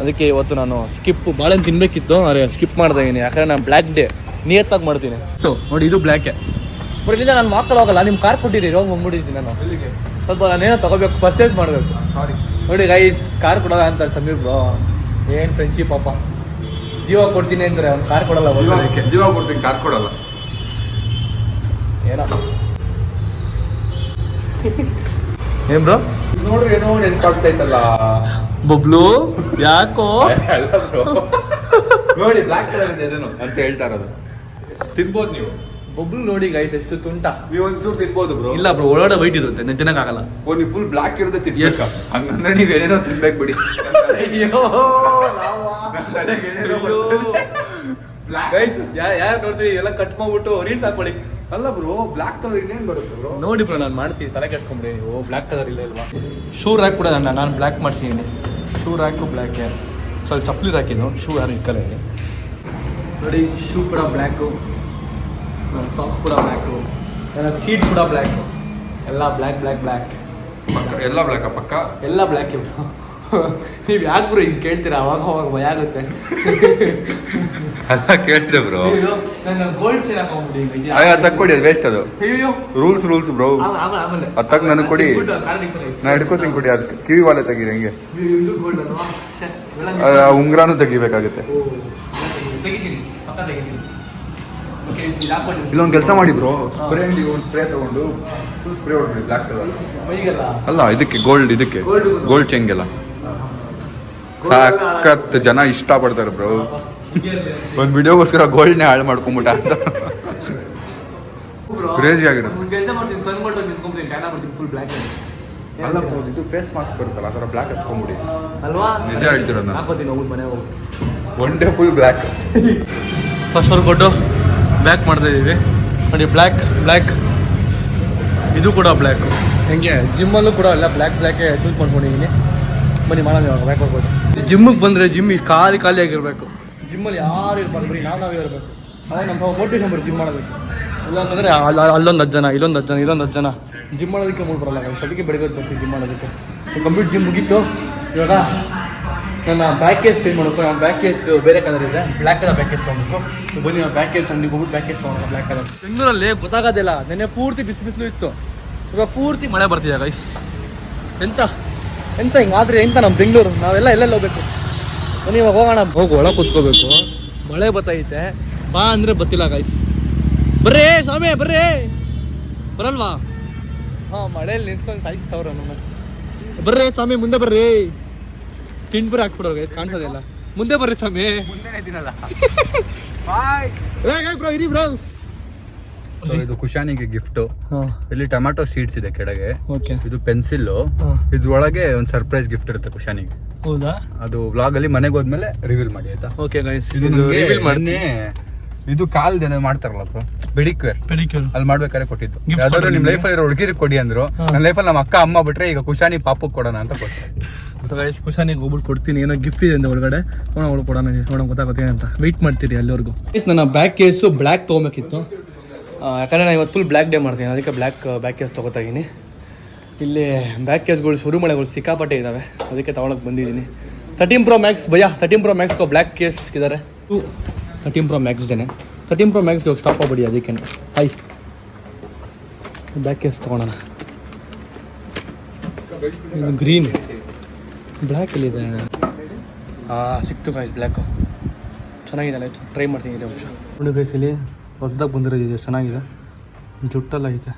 ಅದಕ್ಕೆ ಇವತ್ತು ನಾನು ಸ್ಕಿಪ್ ಬಾಳೆಹಣ್ಣು ತಿನ್ಬೇಕಿತ್ತು ಅರೆ ಸ್ಕಿಪ್ ಮಾಡ್ತಾ ಯಾಕಂದರೆ ಯಾಕಂದ್ರೆ ನಾನು ಬ್ಲ್ಯಾಕ್ ಡೇ ನಿಯತ್ತಾಗಿ ಮಾಡ್ತೀನಿ. ನೋಡಿ ಇದು ಬ್ಲ್ಯಾಕೆ ಬಟ್ ಇಲ್ಲಿಂದ ನಾನು ಮಾತಾಡೋಗಲ್ಲ ಹೋಗಲ್ಲ ನಿಮ್ಮ ಕಾರ್ ಕೊಟ್ಟಿರಿ ಹೋಗಿ ಬಂದ್ಬಿಟ್ಟಿದ್ದೀನಿ ನಾನು. ಸ್ವಲ್ಪ ನಾನೇನೋ ತಗೋಬೇಕು ಪರ್ಚೇಸ್ ಮಾಡಬೇಕು. ಸಾರಿ ನೋಡಿ ಗೈಸ್ ಕಾರ್ ಕೊಡಲ್ಲ ಅಂತ ಸಮೀರ್ ಬ್ರೋ ಏನ್ ಫ್ರೆಂಡ್ಶಿಪ್ ಪಾಪ. ಜೀವ ಕೊಡ್ತೀನಿ ಅಂದ್ರೆ ಅವ್ನು ಕಾರ್ ಕೊಡಲ್ಲ ವರ್ಷಕ್ಕೆ ಜೀವ ಕೊಡ್ತೀನಿ ಕಾರ್ ಕೊಡಲ್ಲ. ಏನೋ. ಏನ್ ಬ್ರೋ ನೋಡ್ರಿ ಏನೋ ನೆನ್ಪಾಗ್ತೈತಲ್ಲ ಬಬ್ಲು ಯಾಕೋ. ನೋಡಿ ಬ್ಲಾಕ್ ಕಲರ್ ಇದೆ ಅಂತ ಹೇಳ್ತಾ ಇರೋದು. ತಿನ್ಬೋದು ನೀವು. ಬಬ್ಲು ನೋಡಿ ಗೈಸ್ ಎಷ್ಟು ತುಂಟ. ನೀವು ಒಂಚೂರು ತಿನ್ಬೋದು ಬ್ರೋ ಇಲ್ಲ ಬ್ರೋ ಒಳಗಡೆ ವೈಟ್ ಇರುತ್ತೆ ನಾನು ತಿನ್ನಕ್ಕಾಗಲ್ಲ ಓ ನೀವು ಫುಲ್ ಬ್ಲಾಕ್ ಇರುತ್ತೆ ತಿನ್ಬೇಕು. ಹಂಗಂದ್ರೆ ನೀವು ಏನೇನೋ ತಿನ್ಬೇಕು ಬಿಡಿ. ಗೈಸ್ ಯಾರು ನೋಡ್ತೀವಿ ಎಲ್ಲ ಕಟ್ ಮಾಡ್ಬಿಟ್ಟು ರೀಲ್ಸ್ ಹಾಕೊಳ್ಳಿ ಅಲ್ಲ ಬ್ರೋ ಬ್ಲ್ಯಾಕ್ ಕಲರ್ ಇನ್ನೇನು ಬರುತ್ತೆ ಬ್ರೋ ನೋಡಿ ಬ್ರೋ ನಾನು ಮಾಡ್ತೀನಿ ತಲೆ ಕೆಡ್ಸ್ಕೊಂಬಿಡಿ. ಓ ಬ್ಲ್ಯಾಕ್ ಕಲರ್ ಇಲ್ಲ ಇಲ್ವಾ? ಶೂ ರ್ಯಾಕ್ ಕೂಡ ನಾನು ನಾನು ಬ್ಲ್ಯಾಕ್ ಮಾಡ್ತೀನಿ ಶೂ ರ್ಯಾಕು ಬ್ಲ್ಯಾಕೆ ಸ್ವಲ್ಪ ಚಪ್ಪಲಿ ಹಾಕಿದ್ದು ಶೂ ಯಾರು ಇಕ್ಕಲ್ಲ ನೋಡಿ ಶೂ ಕೂಡ ಬ್ಲ್ಯಾಕು ಸಾಕ್ಸ್ ಕೂಡ ಬ್ಲ್ಯಾಕು ನನ್ನ ಸೀಟ್ ಕೂಡ ಬ್ಲ್ಯಾಕು ಎಲ್ಲ ಬ್ಲ್ಯಾಕ್ ಬ್ಲ್ಯಾಕ್ ಬ್ಲ್ಯಾಕ್ ಎಲ್ಲ ಬ್ಲಾಕ್ ಪಕ್ಕ? ಎಲ್ಲ ಬ್ಲ್ಯಾಕ್ ನೀವು ಯಾಕೆ ಬ್ರೋ ಹಿಂಗೆ ಕೇಳ್ತೀರಾ? ಅವಾಗ ಅವಾಗ ಭಯ ಆಗುತ್ತೆ. ಅಲ್ಲ ಕೇಳ್ತೆ ಬ್ರೋ ನನ್ನ ಗೋಲ್ಡ್ ಚೇನ್ ಹಾಕೊಂಡ್ಬಿಡಿ ತಕ್ಕೊಡಿ ಅದು ವೇಸ್ಟ್ ಅದು. ಅಯ್ಯೋ ರೂಲ್ಸ್ ರೂಲ್ಸ್ ಬ್ರೋ ಆಮೇಲೆ ಆಮೇಲೆ. ಅದ್ ನನಗ್ ಕೊಡಿ. ನಾ ಹಿಡ್ಕೋತೀನಿ ಕೊಡಿ ಅದು ಕಿವಿ ವಾಲೆ ತೆಗೀರಿ ಹಂಗೆ. ಗೋಲ್ಡ್ ಅಲ್ವಾ? ಉಂಗ್ರಾನು ತೆಗಿಬೇಕಾಗುತ್ತೆ ಓ, ತೆಗಿತೀನಿ ಪಕ್ಕ ತೆಗಿತೀನಿ ಓಕೆ ಇದು ಹಾಕ್ಕೊಂಡು ಇಲ್ಲೊಂದು ಕೆಲಸ ಮಾಡಿ ಬ್ರೋ ಸ್ಪ್ರೇ ಅಂಗಡಿ ಒಂದು ಸ್ಪ್ರೇ ತಗೊಂಡು ಫುಲ್ ಸ್ಪ್ರೇ ಹೊಡ್ಬಿಡಿ ಬ್ಲಾಕ್ ಕಲರ್ ಅಲ್ಲ ಇದಕ್ಕೆ ಗೋಲ್ಡ್ ಇದಕ್ಕೆ ಗೋಲ್ಡ್ ಚೆಂಗೆಲ್ಲ ಸಾಕತ್ ಜನ ಇಷ್ಟಪಡ್ತಾರೆ ಬ್ರೋ ಒಂದು ವಿಡಿಯೋಗೋಸ್ಕರ ಗೋಲ್ಡ್ನೇ ಹಾಳು ಮಾಡ್ಕೊಂಬಿಟ ಅಂತ. ಕ್ರೇಜಿ ಆಗಿರೋದು ಅಲ್ಲ. ಇದು ಫೇಸ್ ಮಾಸ್ಕ್ ಬರುತ್ತಲ್ಲ ಆ ಥರ ಬ್ಲ್ಯಾಕ್ ಹಚ್ಕೊಂಬಿಡಿ. ಅಲ್ವಾ? ನಿಜ ಹೇಳ್ತಿರೋದು ನಾನು. One day full black first work ಕೊಟ್ಟು. ಬ್ಲ್ಯಾಕ್ ಮಾಡ್ತಾ ಇದ್ದೀವಿ. ನೋಡಿ ಬ್ಲ್ಯಾಕ್ ಬ್ಲ್ಯಾಕ್. ಇದು ಕೂಡ ಬ್ಲ್ಯಾಕು. ಹೆಂಗೆ ಜಿಮ್ಮಲ್ಲೂ ಕೂಡ ಎಲ್ಲ ಬ್ಲ್ಯಾಕ್ ಬ್ಲ್ಯಾಕೇ ಚೂಸ್ ಮಾಡ್ಕೊಂಡಿದ್ದೀನಿ. ಬನ್ನಿ ಮಾಡೋದು ಇವಾಗ ಬ್ಲ್ಯಾಕ್ ಹೋಗ್ಬೋದು. ಜಿಮ್ಮಿಗೆ ಬಂದರೆ ಜಿಮ್ ಖಾಲಿ ಖಾಲಿ ಆಗಿರಬೇಕು. ಜಿಮ್ಮಲ್ಲಿ ಯಾರು ಇರಬಾರ್ದು ಬರೀ ನಾವು ನಾವೇ ಇರಬೇಕು. ಅವಾಗ ನಮ್ಮ ಮೋಟಿವೇಶನ್ ಬರೀ ಜಿಮ್ ಮಾಡಬೇಕು ಇಲ್ಲಾಂತಂದರೆ ಅಲ್ಲೊಂದು ಹತ್ತು ಜನ ಇಲ್ಲೊಂದು ಹತ್ತು ಜನ ಇಲ್ಲೊಂದು ಹತ್ತು ಜನ. ಜಿಮ್ ಮಾಡೋದಕ್ಕೆ ಮೂಡ್ ಬರಲ್ಲ ಸದ್ಯಕ್ಕೆ ಅದಕ್ಕೆ ಬೆಳಗ್ಗೆ ಬರ್ತೀವಿ ಜಿಮ್ ಮಾಡೋದಕ್ಕೆ. ಕಂಪ್ಲೀಟ್ ಜಿಮ್ ಮುಗೀತು. ಇವಾಗ ನನ್ನ ಬ್ಯಾಕ್ ಕೇಸ್ ಚೇಂಜ್ ಮಾಡಬೇಕು. ನನ್ನ ಬ್ಯಾಕ್ ಕೇಸ್ ಬೇರೆ ಕಲರ್ ಇದೆ. ಬ್ಲ್ಯಾಕ್ ಕಲರ್ ಬ್ಯಾಕ್ ಕೇಸ್ ತೊಗೊಬೇಕು ಬನ್ನಿ ನಾನು ಬ್ಯಾಕ್ ಕೇಸ್ ಅಂಗಡಿಗೆ ಹೋಗ್ಬಿಟ್ಟು ಬ್ಯಾಕ್ ಕೇಸ್ ತೊಗೊಂಡು ಬ್ಲ್ಯಾಕ್ ಕಲರ್ ಬೆಂಗಳೂರಲ್ಲಿ ಗೊತ್ತಾಗೋದಿಲ್ಲ ನೆನ್ನೆ ಪೂರ್ತಿ ಬಿಸಿ ಬಿಸಿಲು ಇತ್ತು. ಇವಾಗ ಪೂರ್ತಿ ಮಳೆ ಬರ್ತಿದೆ ಗೈಸ್ ಎಂತ? ಎಂತ ಹಿಂಗಾದ್ರೆ ಎಂತ ನಮ್ಮ ಬೆಂಗಳೂರು? ನಾವೆಲ್ಲ ಎಲ್ಲೆಲ್ಲ ಹೋಗ್ಬೇಕು? ಬನ್ನಿ ಇವಾಗ ಹೋಗೋಣ. ಹೋಗಿ ಒಳ ಕೂತ್ಕೋಬೇಕು. ಮಳೆ ಬತ್ತೈತೆ. ಬಾ ಅಂದರೆ ಬತ್ತಿಲ್ಲ ಗೈಸ್ ಬರ್ರಿ ಸ್ವಾಮಿ ಬರ್ರಿ. ಬರಲ್ವಾ? ಹಾಂ ಮಳೆಯಲ್ಲಿ ನಿಂತ್ಕೊಂಡು ಸಾಯಿಸ್ತವ್ರ ನಮ್ಮ ಬರ್ರಿ ಸ್ವಾಮಿ ಮುಂದೆ ಬರ್ರಿ. ಟಿಂಟ್ಬರ್ ಹಾಕ್ಬಿಡೋ ಗೈಸ್ ಕಾಣಿಸೋದಿಲ್ಲ. ಮುಂದೆ ಬರ್ರಿ ಸ್ವಾಮಿ. ಬ್ರೋ ಇರಿ ಬ್ರೋ. ಇದು ಕುಶಾನಿಗೆ ಗಿಫ್ಟ್ ಹಾಂ. ಇಲ್ಲಿ ಟೊಮ್ಯಾಟೊ ಸೀಡ್ಸ್ ಇದೆ ಕೆಳಗೆ. ಓಕೆ. ಇದು ಪೆನ್ಸಿಲ್ ಇದ್ರೊಳಗೆ ಒಂದು ಸರ್ಪ್ರೈಸ್ ಗಿಫ್ಟ್ ಇರುತ್ತೆ ಕುಶಾನಿಗೆ. ಹೌದಾ? ಅದು ವ್ಲಾಗ್ ಅಲ್ಲಿ ಮನೆಗೆ ಹೋದ್ಮೇಲೆ ರಿವೀಲ್ ಮಾಡಿ ಆಯ್ತಾ? ಓಕೆ ಗೈಸ್ ಇದು ರಿವೀಲ್ ಮಾಡ್ತೀನಿ. ಇದು ಕಾಲ್ದೇನೋ ಮಾಡ್ತಾರಲ್ಲ ಬ್ರೋ? ಪೆಡಿಕ್ಯೂರ್ ಅಲ್ಲಿ ಮಾಡ್ಬೇಕಾದ್ರೆ ಕೊಟ್ಟಿದ್ದು. ಯಾವ್ದಾದ್ರು ನಿಮ್? ಲೈಫಲ್ಲಿ ಇರೋ ಹುಡುಗಿರಿಗೆ ಕೊಡಿ ಅಂದ್ರು. ನನ್ನ ಲೈಫ್ ಅಲ್ಲಿ ನಮ್ಮ ಅಕ್ಕ ಅಮ್ಮ ಬಿಟ್ರೆ ಈಗ ಕುಶಾನಿ ಪಾಪಕ್ಕೆ ಕೊಡೋಣ ಅಂತ ಕೊಟ್ಟೆ ಗೈಸ್ ಕುಶಾನಿಗೆ ಹೋಗ್ಬಿಟ್ಟು ಕೊಡ್ತೀನಿ. ಏನೋ ಗಿಫ್ಟ್ ಇದೆ ಅಂತ ಒಳಗಡೆ. ನೋಡೋಣ ಒಳಗೆ ಕೊಡೋಣ ನೋಡೋಣ ಗೊತ್ತಾಗುತ್ತೆ ಅಂತ ವೆಯ್ಟ್ ಮಾಡ್ತೀರಿ ಅಲ್ಲಿವರೆಗೂ ನನ್ನ ಬ್ಯಾಕ್ ಕೇಸು ಬ್ಲ್ಯಾಕ್ ತೊಗೊಬೇಕಿತ್ತು. ಯಾಕಂದರೆ ನಾನು ಇವತ್ತು ಫುಲ್ ಬ್ಲ್ಯಾಕ್ ಡೇ ಮಾಡ್ತೀನಿ. ಅದಕ್ಕೆ ಬ್ಲ್ಯಾಕ್ ಬ್ಯಾಕ್ ಕೇಸ್ ತೊಗೋತಾ ಇದ್ದೀನಿ. ಇಲ್ಲಿ ಬ್ಯಾಕ್ ಕೇಸ್ಗಳು ಶುರು ಮಳೆಗಳು ಸಿಕ್ಕಾಪಟ್ಟೆ ಇದ್ದಾವೆ ಅದಕ್ಕೆ ತೊಗೊಳಕ್ಕೆ ಬಂದಿದ್ದೀನಿ. ತರ್ಟೀನ್ ಪ್ರೋ ಮ್ಯಾಕ್ಸ್ ಭಯ thirteen pro max black case ಇದ್ದಾರೆ ಟು ತರ್ಟೀನ್ ಪ್ರೋ ಮ್ಯಾಕ್ಸ್ ಇದ್ದೇನೆ ತರ್ಟೀನ್ ಪ್ರೋ ಮ್ಯಾಕ್ಸ್ ಇವಾಗ ಸ್ಟಾಪ್ ಆಗ್ಬಿಡಿ ಅದಕ್ಕೆ ಹಾಯ್ ಬ್ಯಾಕ್ ಕೇಸ್ ತೊಗೊಳೋಣ. ಗ್ರೀನ್ ಬ್ಲ್ಯಾಕ್ ಎಲ್ಲಿದೆ ಹಾಂ ಸಿಕ್ತು ಗಾಯ್ಸ್ ಬ್ಲ್ಯಾಕು ಚೆನ್ನಾಗಿದೆ ಆಯಿತು. ಟ್ರೈ ಮಾಡ್ತೀನಿ ಇದೆ ಅಂಶ ಒಂದು ಗೈಸ್ ಇಲ್ಲಿ ಹೊಸ್ದಾಗಿ ಬಂದಿರೋದು ಇದೆ ಚೆನ್ನಾಗಿದೆ. ಜುಟ್ಟಲ್ಲ ಐತೆ.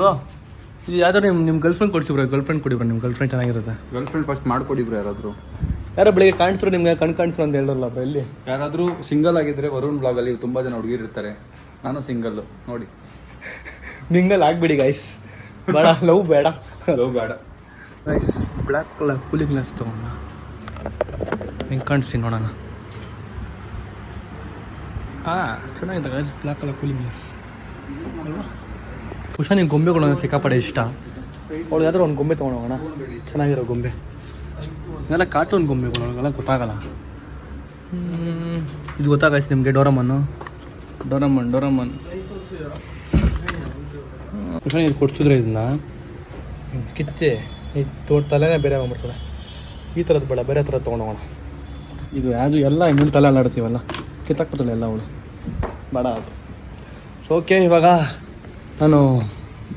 ಬಾ ಇದು ಯಾವ್ದಾರು ನಿಮ್ಮ ನಿಮ್ಮ ಗರ್ಲ್ ಫ್ರೆಂಡ್ ಕೊಡ್ಸಿ ಬ್ರೋ ಗರ್ಲ್ ಫ್ರೆಂಡ್ ಕೊಡಿ ಬ್ರೋ ನಿಮ್ಮ ಗರ್ಲ್ ಫ್ರೆಂಡ್ ಚೆನ್ನಾಗಿರುತ್ತೆ. ಗರ್ಲ್ ಫ್ರೆಂಡ್ ಫಸ್ಟ್ ಮಾಡ್ಕೊಡಿಬ್ರು ಯಾರಾದರೂ. ಯಾರೋ ಬೆಳಿಗ್ಗೆ ಕಾಣಿಸ್ರು ನಿಮಗೆ ಕಣ್ ಕಾಣಿಸ್ರು ಅಂತ ಹೇಳಲ್ಲ ಬ್ರೋ ಇಲ್ಲಿ ಯಾರಾದರೂ ಸಿಂಗಲ್ ಆಗಿದ್ದರೆ ವರುಣ್ ಬ್ಲಾಗಲ್ಲಿ ತುಂಬ ತುಂಬಾ ಜನ ಹುಡುಗಿರು ಇರ್ತಾರೆ. ನಾನು ಸಿಂಗಲ್ಲು ನೋಡಿ. ಮಿಂಗಲ್ ಆಗ್ಬಿಡಿ ಗೈಸ್ ಬೇಡ ಲವ್ ಬೇಡ. ಲವ್ ಬೇಡ. Guys black colour cooling glass ತೊಗೊಂಡ ಹೆಂಗೆ ಕಾಣಿಸ್ತೀನಿ ನೋಡೋಣ ಹಾಂ ಚೆನ್ನಾಗಿದೆ ಬ್ಲ್ಯಾಕ್ ಕಲರ್ ಕೂಲಿಂಗ್ ಗ್ಲಾಸ್ ಅಲ್ವಾ? ಹುಷಾ ನಿಂಗೆ ಗೊಂಬೆಗಳು ಸಿಕ್ಕಾಪಡೆ ಇಷ್ಟ? ಅವಳು ಯಾವ್ದಾರು ಒಂದು ಗೊಂಬೆ ತೊಗೊಂಡೋಗೋಣ ಚೆನ್ನಾಗಿರೋ ಗೊಂಬೆ. ಇದೆಲ್ಲ ಕಾರ್ಟೂನ್ ಗೊಂಬೆಗಳು ಅವ್ರಿಗೆಲ್ಲ ಗೊತ್ತಾಗಲ್ಲ. ಇದು ಗೊತ್ತಾಗೈಸ್ ನಿಮಗೆ ಡೋರಮನ್ನು ಡೋರಮನ್ ಡೋರಮನ್ ಹುಷಾ ಇದು ಕೊಡ್ಸಿದ್ರೆ ಇದನ್ನ ಕಿತ್ತೆ. ಈ ತೋಟ ತಲೆನೇ ಬೇರೆ ಆಗ್ಬಿಡ್ತದೆ. ಈ ಥರದ್ದು ಬೇಡ ಬೇರೆ ಥರದ್ದು ತೊಗೊಂಡೋಗೋಣ. ಇದು ಯಾವುದು ಎಲ್ಲ ಇನ್ನೊಂದು ತಲೆ ಅಲ್ಲಾಡ್ತೀವಲ್ಲ ಕಿತ್ತಾಕ್ಬಿಡ್ತಲ್ಲ ಎಲ್ಲ ಅವಳು. ಬೇಡ ಅದು. ಸೊ ಓಕೆ ಇವಾಗ ನಾನು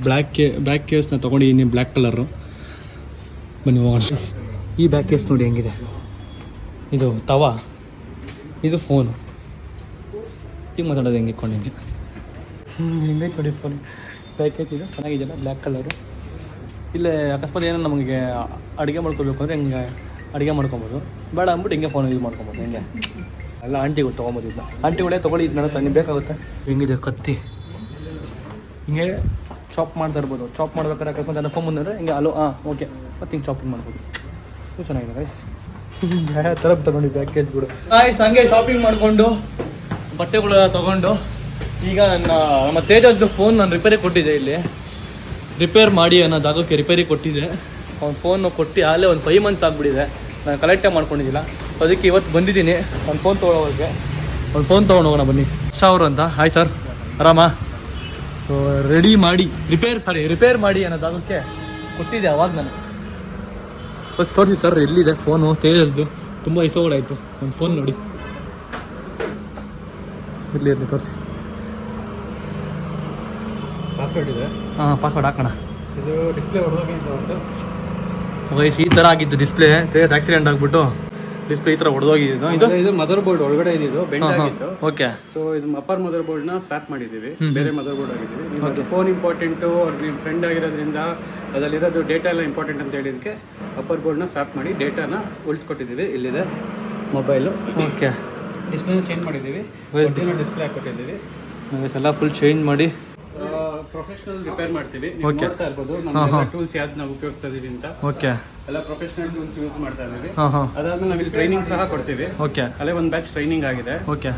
ಬ್ಲ್ಯಾಕ್ ಕೇ ಬ್ಯಾಕ್ ಕೇಸ್ನ ತೊಗೊಂಡಿದ್ದೀನಿ ಬ್ಲ್ಯಾಕ್ ಕಲರು. ಬನ್ನಿ ಹೋಗೋಣ. ಈ ಬ್ಯಾಕ್ ಕೇಸ್ ನೋಡಿ ಹೆಂಗಿದೆ. ಇದು ತವ ಇದು ಫೋನು ಈಗ ಮಾತಾಡೋದು ಹೆಂಗೆ ಇಟ್ಕೊಂಡು ಹಿಂಗೆ ಹೆಂಗೆ ನೋಡಿ ಫೋನ್ ಬ್ಯಾಕ್ ಕೇಸ್ ಇದು ಚೆನ್ನಾಗಿದೆಯಲ್ಲ ಬ್ಲ್ಯಾಕ್ ಕಲರು. ಇಲ್ಲೇ ಅಕಸ್ಮಾತ್ ಏನೋ ನಮಗೆ ಅಡುಗೆ ಮಾಡ್ಕೋಬೇಕು ಅಂದರೆ ಹಿಂಗೆ ಅಡುಗೆ ಮಾಡ್ಕೊಬೋದು. ಬೇಡ ಅಂದ್ಬಿಟ್ಟು ಹಿಂಗೆ ಫೋನ್ ಯೂಸ್ ಮಾಡ್ಕೊಬೋದು ಹಿಂಗೆ. ಎಲ್ಲ ಆಂಟಿಗಳು ತೊಗೊಂಬೋದಿಲ್ಲ ಆಂಟಿಗಳೇ ತೊಗೊಳ್ಳಿ ಇದು ನನಗೆ ನಿಮ್ಗೆ ಬೇಕಾಗುತ್ತೆ. ಹೆಂಗಿದೆ ಕತ್ತಿ? ಹಿಂಗೆ ಚಾಪ್ ಮಾಡ್ತಾ ಇರ್ಬೋದು. ಚಾಪ್ ಮಾಡ್ಬೇಕಾದ್ರೆ ಕರ್ಕೊಂಡು ನನ್ನ ಫೋನ್ ಬಂದರೆ ಹಿಂಗೆ ಅಲೋ ಹಾಂ ಓಕೆ ಮತ್ತು ಹಿಂಗೆ ಚಾಪಿಂಗ್ ಮಾಡ್ಬೋದು. ತುಂಬ ಚೆನ್ನಾಗಿದೆ ಗೈಸ್ ಯಾವ ಥರ ತಗೊಂಡು ಬ್ಯಾಕ್ ಕೂಡ ಗಾಯ್ಸ್ ಹಂಗೆ ಶಾಪಿಂಗ್ ಮಾಡಿಕೊಂಡು ಬಟ್ಟೆಗಳು ತೊಗೊಂಡು ಈಗ ನನ್ನ ನಮ್ಮ ತೇಜಸ್ದು ಫೋನ್ ನಾನು ರಿಪೇರಿ ಕೊಟ್ಟಿದ್ದೆ ಇಲ್ಲಿ. ರಿಪೇರ್ ಮಾಡಿ ಅನ್ನೋ ಜಾಗಕ್ಕೆ ರಿಪೇರಿ ಕೊಟ್ಟಿದ್ದೆ ಅವ್ನು ಫೋನ್ ಕೊಟ್ಟು ಅಲ್ಲೇ ಒಂದು ಫೈವ್ ಮಂತ್ಸ್ ಆಗಿಬಿಟ್ಟಿದೆ. ನಾನು ಕಲೆಕ್ಟೇ ಮಾಡ್ಕೊಂಡಿದ್ದಿಲ್ಲ. ಅದಕ್ಕೆ ಇವತ್ತು ಬಂದಿದ್ದೀನಿ. ಒಂದು ಫೋನ್ ತೊಗೊಳೋರಿಗೆ ಅವ್ನು ಫೋನ್ ತೊಗೊಂಡು ಹೋಗೋಣ ಬನ್ನಿ. ಸಾವಿರ ಅಂತ? ಹಾಯ್ ಸರ್ ಆರಾಮ? ಸೊ ರೆಡಿ ಮಾಡಿ ರಿಪೇರ್ ಸಾರಿ ರಿಪೇರ್ ಮಾಡಿ ಅನ್ನೋ ಜಾಗಕ್ಕೆ ಕೊಟ್ಟಿದ್ದೆ ಅವಾಗ ನಾನು. ಫಸ್ಟ್ ತೋರಿಸಿ ಸರ್ ಎಲ್ಲಿದೆ ಫೋನು ತೇಜಸ್ದು ತುಂಬ ಇಸೋಗಳಾಯಿತು ಒಂದು ಫೋನ್ ನೋಡಿ. ಇರಲಿ ಇರಲಿ, ತೋರಿಸಿ. ಪಾಸ್ವರ್ಡ್ ಇದೆ. ಹಾಂ ಪಾಸ್ವರ್ಡ್ ಹಾಕೋಣ. ಇದು ಡಿಸ್ಪ್ಲೇ ಹೊಡೆದೋಗಿದ್ದು ವಯಸ್ಸು ಈ ಥರ ಆಗಿತ್ತು ಡಿಸ್ಪ್ಲೇ ತೇಜಸ್ ಆಕ್ಸಿಡೆಂಟ್ ಆಗಿಬಿಟ್ಟು ಡಿಸ್ಪ್ಲೇ ಈ ಥರ ಹೊಡೆದೋಗಿದ್ದು ಇದು? ಇದು ಮದರ್ ಬೋರ್ಡ್ ಒಳಗಡೆ ಇದ್ದು ಬೆಂಡ್ ಆಗಿತ್ತು. ಓಕೆ ಸೊ ಇದು ಅಪ್ಪರ್ ಮದರ್ ಬೋರ್ಡ್ನ ನ ಸ್ವಾಪ್ ಮಾಡಿದೀವಿ ಬೇರೆ ಮದರ್ ಬೋರ್ಡ್ ಆಗಿದ್ದೀವಿ ನಿಮ್ಮದು ಫೋನ್ ಇಂಪಾರ್ಟೆಂಟು ಅವ್ರ ನಿಮ್ಮ ಫ್ರೆಂಡ್ ಆಗಿರೋದ್ರಿಂದ ಅದರಲ್ಲಿರೋದು ಡೇಟಾ ಎಲ್ಲ ಇಂಪಾರ್ಟೆಂಟ್ ಅಂತ ಹೇಳಿದಕ್ಕೆ ಅಪ್ಪರ್ ಬೋರ್ಡ್ನ ಸ್ವಾಪ್ ಮಾಡಿ ಡೇಟಾನ ಉಳಿಸ್ಕೊಟ್ಟಿದ್ದೀವಿ. ಇಲ್ಲಿದೆ ಮೊಬೈಲು ಓಕೆ ಡಿಸ್ಪ್ಲೇನ ಚೇಂಜ್ ಮಾಡಿದ್ದೀವಿ. ಒರಿಜಿನಲ್ ಡಿಸ್ಪ್ಲೇ ಹಾಕೊಟ್ಟಿದ್ದೀವಿ ಎಲ್ಲ ಫುಲ್ ಚೇಂಜ್ ಮಾಡಿ ಪ್ರೊಫೆಷನಲ್ ರಿಪೇರ್ ಮಾಡ್ತೀವಿ. ನೀವು Okay. ನೋಡ್ತಾ ಇರ್ಬೋದು ನಮ್ಮ ಟೂಲ್ಸ್ ಯಾವ್ದು ನಾವು ಉಪಯೋಗಿಸ್ತಾ ಇದೀವಿ ಅಂತ. ಓಕೆ ಎಲ್ಲ ಪ್ರೊಫೆಷನಲ್ ಟೂಲ್ಸ್ ಯೂಸ್ ಮಾಡ್ತಾ ಇದೀವಿ ಹಾಂ ಹಾಂ. ಅದಾದ್ಮೇಲೆ ನಾವಿಲ್ಲಿ ಟ್ರೈನಿಂಗ್ ಸಹ ಕೊಡ್ತೀವಿ. ಓಕೆ ಅಲ್ಲೇ ಒಂದು ಬ್ಯಾಚ್ ಟ್ರೈನಿಂಗ್ ಆಗಿದೆ. ಓಕೆ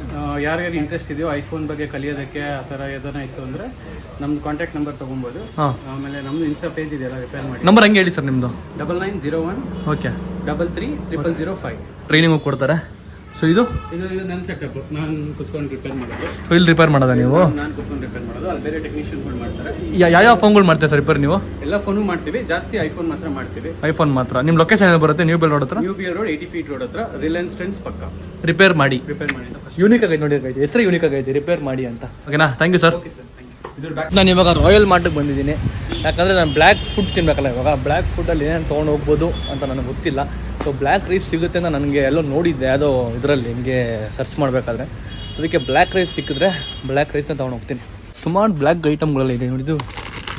ಯಾರ್ಯಾರು ಇಂಟ್ರೆಸ್ಟ್ ಇದೆಯೋ ಐಫೋನ್ ಬಗ್ಗೆ ಕಲಿಯೋದಕ್ಕೆ ಆ ಥರ ಏನಾರ ಇತ್ತು ಅಂದರೆ ನಮ್ದು ಕಾಂಟ್ಯಾಕ್ಟ್ ನಂಬರ್ ತೊಗೊಬೋದು. ಹಾಂ. ಆಮೇಲೆ ನಮ್ದು ಇನ್ಸ್ಟಾ ಪೇಜ್ ಇದೆಯಲ್ಲ ರಿಪೇರ್ ಮಾಡಿ. ನಂಬರ್ ಹಂಗೆ ಹೇಳಿ ಸರ್ ನಿಮ್ಮದು double nine zero one okay double three triple zero five training ಕೊಡ್ತಾರೆ. ಸೊ ಇದು? ಇದು ಇದು ನನ್ನ ಸೆಟಪ್ ನಾನು ಕುತ್ಕೊಂಡು ರಿಪೇರ್ ಮಾಡೋದು. ಇಲ್ಲಿ ರಿಪೇರ್ ಮಾಡೋದಾ ನೀವು? ನಾನು ಕುತ್ಕೊಂಡು ರಿಪೇರ್ ಮಾಡೋದು. ಅಲ್ಲಿ ಬೇರೆ ಟೆಕ್ನಿಷಿಯನ್ಗಳು ಮಾಡ್ತಾರೆ. ಯಾ- ಯಾವ ಫೋನ್ಗಳು ಮಾಡ್ತೀರಾ ಸರ್ ರಿಪೇರ್ ನೀವು? ಎಲ್ಲ ಫೋನು ಮಾಡ್ತೀವಿ. ಜಾಸ್ತಿ ಐಫೋನ್ ಮಾತ್ರ ಮಾಡ್ತೀವಿ. ಐಫೋನ್ ಮಾತ್ರ. ನಿಮ್ಮ ಲೊಕೇಶನ್ ಏನು ಬರುತ್ತೆ? ನ್ಯೂ ಬಿಲ್ ರೋಡ್ ಹತ್ರ? New BEL road eighty feet road ಹತ್ರ. ರಿಲಯನ್ಸ್ ಟ್ರೆಂಡ್ಸ್ ಪಕ್ಕ. ರಿಪೇರ್ ಮಾಡಿ. ರಿಪೇರ್ ಮಾಡಿ ಫಸ್ಟ್ ಯೂನಿಕ್ ಆಗೈತೆ ನೋಡಿ ಹೆಸರು ಯೂನಿಕ್ ಆಗೈತೆ ರಿಪೇರ್ ಮಾಡಿ ಅಂತ. ಓಕೆನಾ thank you sir okay sir ನಾನು ಇವಾಗ ರಾಯಲ್ ಮಾರ್ಟಿಗೆ ಬಂದಿದ್ದೀನಿ. ಯಾಕಂದರೆ ನಾನು ಬ್ಲ್ಯಾಕ್ ಫುಡ್ ತಿನ್ಬೇಕಲ್ಲ ಇವಾಗ. ಬ್ಲ್ಯಾಕ್ ಫುಡ್ಡಲ್ಲಿ ಏನೇನು ತೊಗೊಂಡು ಹೋಗ್ಬೋದು ಅಂತ ನನಗೆ ಗೊತ್ತಿಲ್ಲ. ಸೊ ಬ್ಲ್ಯಾಕ್ ರೈಸ್ ಸಿಗುತ್ತೆ ಅಂತ ನನಗೆ ಎಲ್ಲೋ ನೋಡಿದ್ದೆ. ಯಾವುದೋ ಇದರಲ್ಲಿ ಹಿಂಗೆ ಸರ್ಚ್ ಮಾಡಬೇಕಾದ್ರೆ. ಅದಕ್ಕೆ ಬ್ಲ್ಯಾಕ್ ರೈಸ್ ಸಿಕ್ಕಿದ್ರೆ ಬ್ಲ್ಯಾಕ್ ರೈಸ್ನ ತೊಗೊಂಡು ಹೋಗ್ತೀನಿ. ಸುಮಾರು ಬ್ಲ್ಯಾಕ್ ಐಟಮ್ಗಳೆಲ್ಲ ಇದೆ ನೋಡಿದ್ದು.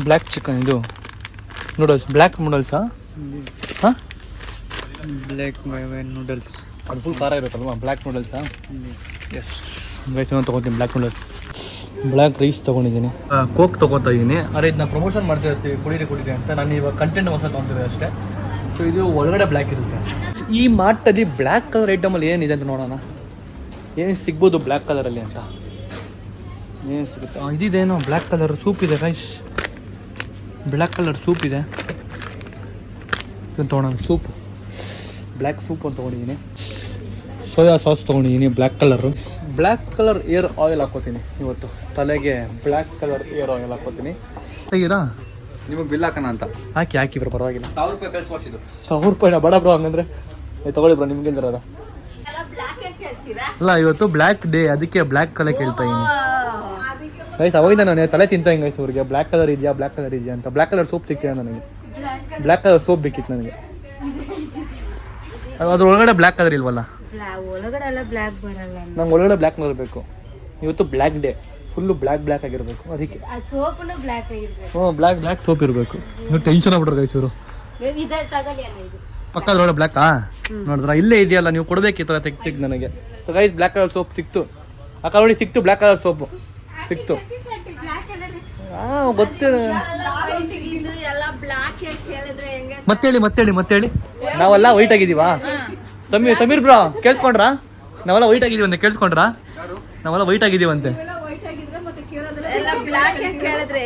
ಬ್ಲ್ಯಾಕ್ ಚಿಕನ್ ಇದು. ನೂಡಲ್ಸ್ ಬ್ಲ್ಯಾಕ್ ನೂಡಲ್ಸಾ ಹಾಂ? ಬ್ಲ್ಯಾಕ್ ನೂಡಲ್ಸ್ ಅದು ಫುಲ್ ಖಾರ ಇರುತ್ತಲ್ವಾ? ಬ್ಲ್ಯಾಕ್ ನೂಡಲ್ಸಾ ಎಸ್ ನಾನು ತೊಗೊತೀನಿ ಬ್ಲ್ಯಾಕ್ ನೂಡಲ್ಸ್ ಬ್ಲ್ಯಾಕ್ ರೈಸ್ ತಗೊಂಡಿದ್ದೀನಿ. ಕೋಕ್ ತಗೋತಾ ಇದ್ದೀನಿ ಅರೆ ಇದನ್ನ ಪ್ರಮೋಷನ್ ಮಾಡ್ತಾ ಇರ್ತೀವಿ ಕುಡಿರಿ ಕುಡೀರಿ ಅಂತ. ನಾನು ಇವಾಗ ಕಂಟೆಂಟ್ ಹೊಸ ತೊಗೊಂತಿದ್ದೆ ಅಷ್ಟೇ. ಸೊ ಇದು ಒಳಗಡೆ ಬ್ಲ್ಯಾಕ್ ಇರುತ್ತೆ. ಈ ಮಾರ್ಟಲ್ಲಿ ಬ್ಲ್ಯಾಕ್ ಕಲರ್ ಐಟಮಲ್ಲಿ ಏನಿದೆ ಅಂತ ನೋಡೋಣ. ಏನು ಸಿಗ್ಬೋದು ಬ್ಲ್ಯಾಕ್ ಕಲರಲ್ಲಿ ಅಂತ. ಏನು ಸಿಗುತ್ತೆ? ಇದಿದೇನೋ ಬ್ಲ್ಯಾಕ್ ಕಲರ್ ಸೂಪ್ ಇದೆ ರೈಸ್ ಬ್ಲ್ಯಾಕ್ ಕಲರ್ ಸೂಪ್ ಇದೆ. ಇದನ್ನು ತೊಗೊಳ್ಳೋಣ ಸೂಪ್ ಬ್ಲ್ಯಾಕ್ ಸೂಪ್ ಅಂತ ತೊಗೊಂಡಿದ್ದೀನಿ. ಸೋಯಾ ಸಾಸ್ ತೊಗೊಂಡಿದ್ದೀನಿ black colour. Black colour hair oil ಹಾಕೋತೀನಿ ಇವತ್ತು. ತಲೆಗೆ ಬ್ಲ್ಯಾಕ್ ಕಲರ್ ಏರ್ ಆಯಿಲ್ ಹಾಕೋತೀನಿ. ಹೇಗಿರಾ ನಿಮಗೆ ಬಿಲ್ ಹಾಕೋಣ ಅಂತ. ಹಾಕಿ ಹಾಕಿ ಬ್ರೋ ಪರವಾಗಿಲ್ಲ. ಸಾವಿರ ರೂಪಾಯಿ ಫೇಸ್ ವಾಶ್ ಇದು. ಸಾವಿರ ರೂಪಾಯಿನ ಬಡ ಬ್ರೋ ಹಂಗಂದ್ರೆ. ತಗೊಳ್ಳಿ ಬ್ರೋ ನಿಮ್ಗೆ ಅದ ಅಲ್ಲ ಇವತ್ತು ಬ್ಲ್ಯಾಕ್ ಡೇ ಅದಕ್ಕೆ ಬ್ಲ್ಯಾಕ್ ಕಲರ್ ಕೇಳ್ತಾ ಇದ್ದೀನಿ. ಗೈಸ್ ಅವಾಗಿಂದ ನಾನು ತಲೆ ತಿಂತ ಹಿಂಗೆ ಗೈಸ್ ಅವ್ರಿಗೆ ಬ್ಲ್ಯಾಕ್ ಕಲರ್ ಇದೆಯಾ ಬ್ಲ್ಯಾಕ್ ಕಲರ್ ಇದೆಯಾ ಅಂತ. ಬ್ಲ್ಯಾಕ್ ಕಲರ್ ಸೋಪ್ ಸಿಕ್ಕಿದೆ ನನಗೆ. ಬ್ಲ್ಯಾಕ್ ಕಲರ್ ಸೋಪ್ ಬೇಕಿತ್ತು ನನಗೆ. ಅದು ಅದ್ರ ಒಳಗಡೆ ಬ್ಲ್ಯಾಕ್ ಕಲರ್ ಇಲ್ವಲ್ಲ? ಒಳಗಡೆ ಎಲ್ಲ ಬ್ಲ್ಯಾಕ್ ಬರಲ್ಲ ನಂಗೆ ಒಳಗಡೆ ಬ್ಲ್ಯಾಕ್ ಬರಬೇಕು ಬೇಕು. ಇವತ್ತು black day full black black ಆಗಿರಬೇಕು. ಅದಕ್ಕೆ. ಆ ಸೋಪ್ನು ಬ್ಲ್ಯಾಕ್ ಆಗಿರಬೇಕು ಹ್ಞೂ ಬ್ಲ್ಯಾಕ್ ಬ್ಲ್ಯಾಕ್ ಸೋಪ್ ಇರಬೇಕು. ನೀವು ಟೆನ್ಷನ್ ಆಗ್ಬಿಟ್ರೆ ಗೈಸ್ ಇವರು. ಇದೆ. ತಗೊಳ್ಳಿ ಅಣ್ಣ ಇದು ಪಕ್ಕದ ಬ್ಲ್ಯಾಕಾ ನೋಡಿದ್ರ? ಇಲ್ಲೇ ಇದೆಯಲ್ಲ ನೀವು ಕೊಡಬೇಕಿತ್ತು ತೆಗ್ ತೆಗ್ ನನಗೆ. ಗೈಸ್ ಬ್ಲ್ಯಾಕ್ ಕಲರ್ ಸೋಪ್ ಸಿಕ್ತು. ಅಕ್ಕ ನೋಡಿ ಸಿಕ್ತು ಬ್ಲ್ಯಾಕ್ ಕಲರ್ ಸೋಪು ಸಿಕ್ತು. ಹಾಂ ಗೊತ್ತಿಲ್ಲ ಮತ್ತೇಳಿ ಮತ್ತೇಳಿ ಮತ್ತೇಳಿ. ನಾವೆಲ್ಲ ವೈಟ್ ಆಗಿದೀವಾ ಸಮೀರ್ ಸಮೀರ್ ಬ್ರೋ ಕೇಳಿಸ್ಕೊಂಡ್ರಾ? ನಾವೆಲ್ಲ ವೈಟ್ ಆಗಿದೀವಿ ಅಂತ ಕೇಳಿಸ್ಕೊಂಡ್ರಾ? ನಾವೆಲ್ಲ ವೈಟ್ ಆಗಿದೀವಂತೆ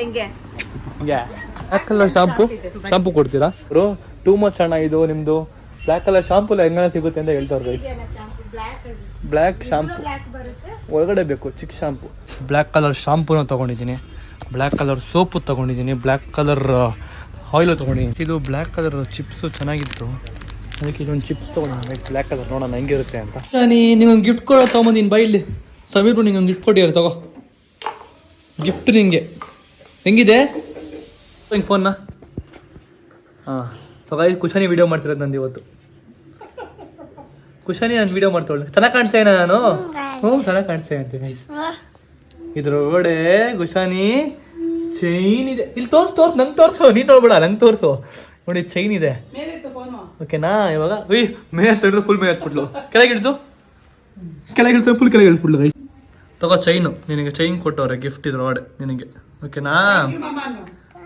ಹಿಂಗೆ? ಬ್ಲ್ಯಾಕ್ ಕಲರ್ ಶಾಂಪು ಶಾಂಪು ಕೊಡ್ತೀರಾ? ಬ್ರೋ ಟೂ ಮಚ್ ಇದು ನಿಮ್ದು. ಬ್ಲ್ಯಾಕ್ ಕಲರ್ ಶಾಂಪು ಹೆಂಗಣ ಸಿಗುತ್ತೆ ಅಂತ ಹೇಳ್ತಾರೆ ಗೈಸ್ ಬ್ಲ್ಯಾಕ್ ಶಾಂಪು ಒಳಗಡೆ ಬೇಕು ಚಿಕ್ಕ ಶಾಂಪು ಬ್ಲ್ಯಾಕ್ ಕಲರ್ ಶಾಂಪೂನ ತೊಗೊಂಡಿದ್ದೀನಿ. ಬ್ಲ್ಯಾಕ್ ಕಲರ್ ಸೋಪು ತೊಗೊಂಡಿದ್ದೀನಿ. ಬ್ಲ್ಯಾಕ್ ಕಲರ್ ಆಯಿಲು ತೊಗೊಂಡಿದ್ದೀನಿ. ಇದು ಬ್ಲ್ಯಾಕ್ ಕಲರ್ ಚಿಪ್ಸು ಚೆನ್ನಾಗಿತ್ತು. ಅದಕ್ಕೆ ಇದೊಂದು ಚಿಪ್ಸ್ ತೊಗೊಂಡು ಬ್ಲ್ಯಾಕ್ ಕಲರ್ ನೋಡೋಣ ಹೆಂಗಿರುತ್ತೆ ಅಂತ. ನೀ ನಿಂಗೊಂದು ಗಿಫ್ಟ್ ಕೊಡೋ ತೊಗೊಂಬಂದಿನಿ ಬೈಲಿ ಸಮೀರ್ ನಿಂಗೆ ಗಿಫ್ಟ್ ಕೊಟ್ಟಿದ್ದಾರೆ ತಗೋ. ಗಿಫ್ಟ್ ನಿಂಗೆ. ಹೆಂಗಿದೆ? ಹಿಂಗೆ ಫೋನ್ನ ಹಾಂ ಸೊ ಕುಶಾನಿ ವಿಡಿಯೋ ಮಾಡ್ತಿರೋದು ನಂದು ಇವತ್ತು. ಕುಶಾನಿ ನಾನು ವಿಡಿಯೋ ಮಾಡ್ತಾಳೆ ಚೆನ್ನಾಗಿ ಕಾಣಿಸ್ತಾ ನಾನು? ಹ್ಞೂ ಚೆನ್ನಾಗಿ ಕಾಣಿಸ್ತಾ ಇದ್ದೆ ಇದ್ರೊಳಗಡೆ ಕುಶಾನಿ ಚೈನ್ ಇದೆ. ಇಲ್ಲಿ ತೋರ್ಸು ತೋರ್ಸು. ನಂಗೆ ತೋರಿಸು. ನೀನು ತೊಗೊಬೇಡ ನಂಗೆ ತೋರ್ಸು. ನೋಡಿ ಚೈನ್ ಇದೆ. ಓಕೆನಾ ಇವಾಗ ಉಯ್ ಮೇಲೆ ತೆಗೆದು ಫುಲ್ ಮೇ ಹತ್ಬಿಟ್ಲು ಕೆಳಗೆ ಇಳಿಸು. ಕೆಳಗೆ ಇಳಿಸು ಫುಲ್ ಕೆಳಗೆ ಇಳಿಸ್ಬಿಡ್ಲು ಗೈಸ್ ತಗೋ ಚೈನು ನಿನಗೆ ಚೈನ್ ಕೊಟ್ಟವ್ರೆ ಗಿಫ್ಟ್ ಇದ್ರೊಳಗಡೆ ನಿನಗೆ. ಓಕೆನಾ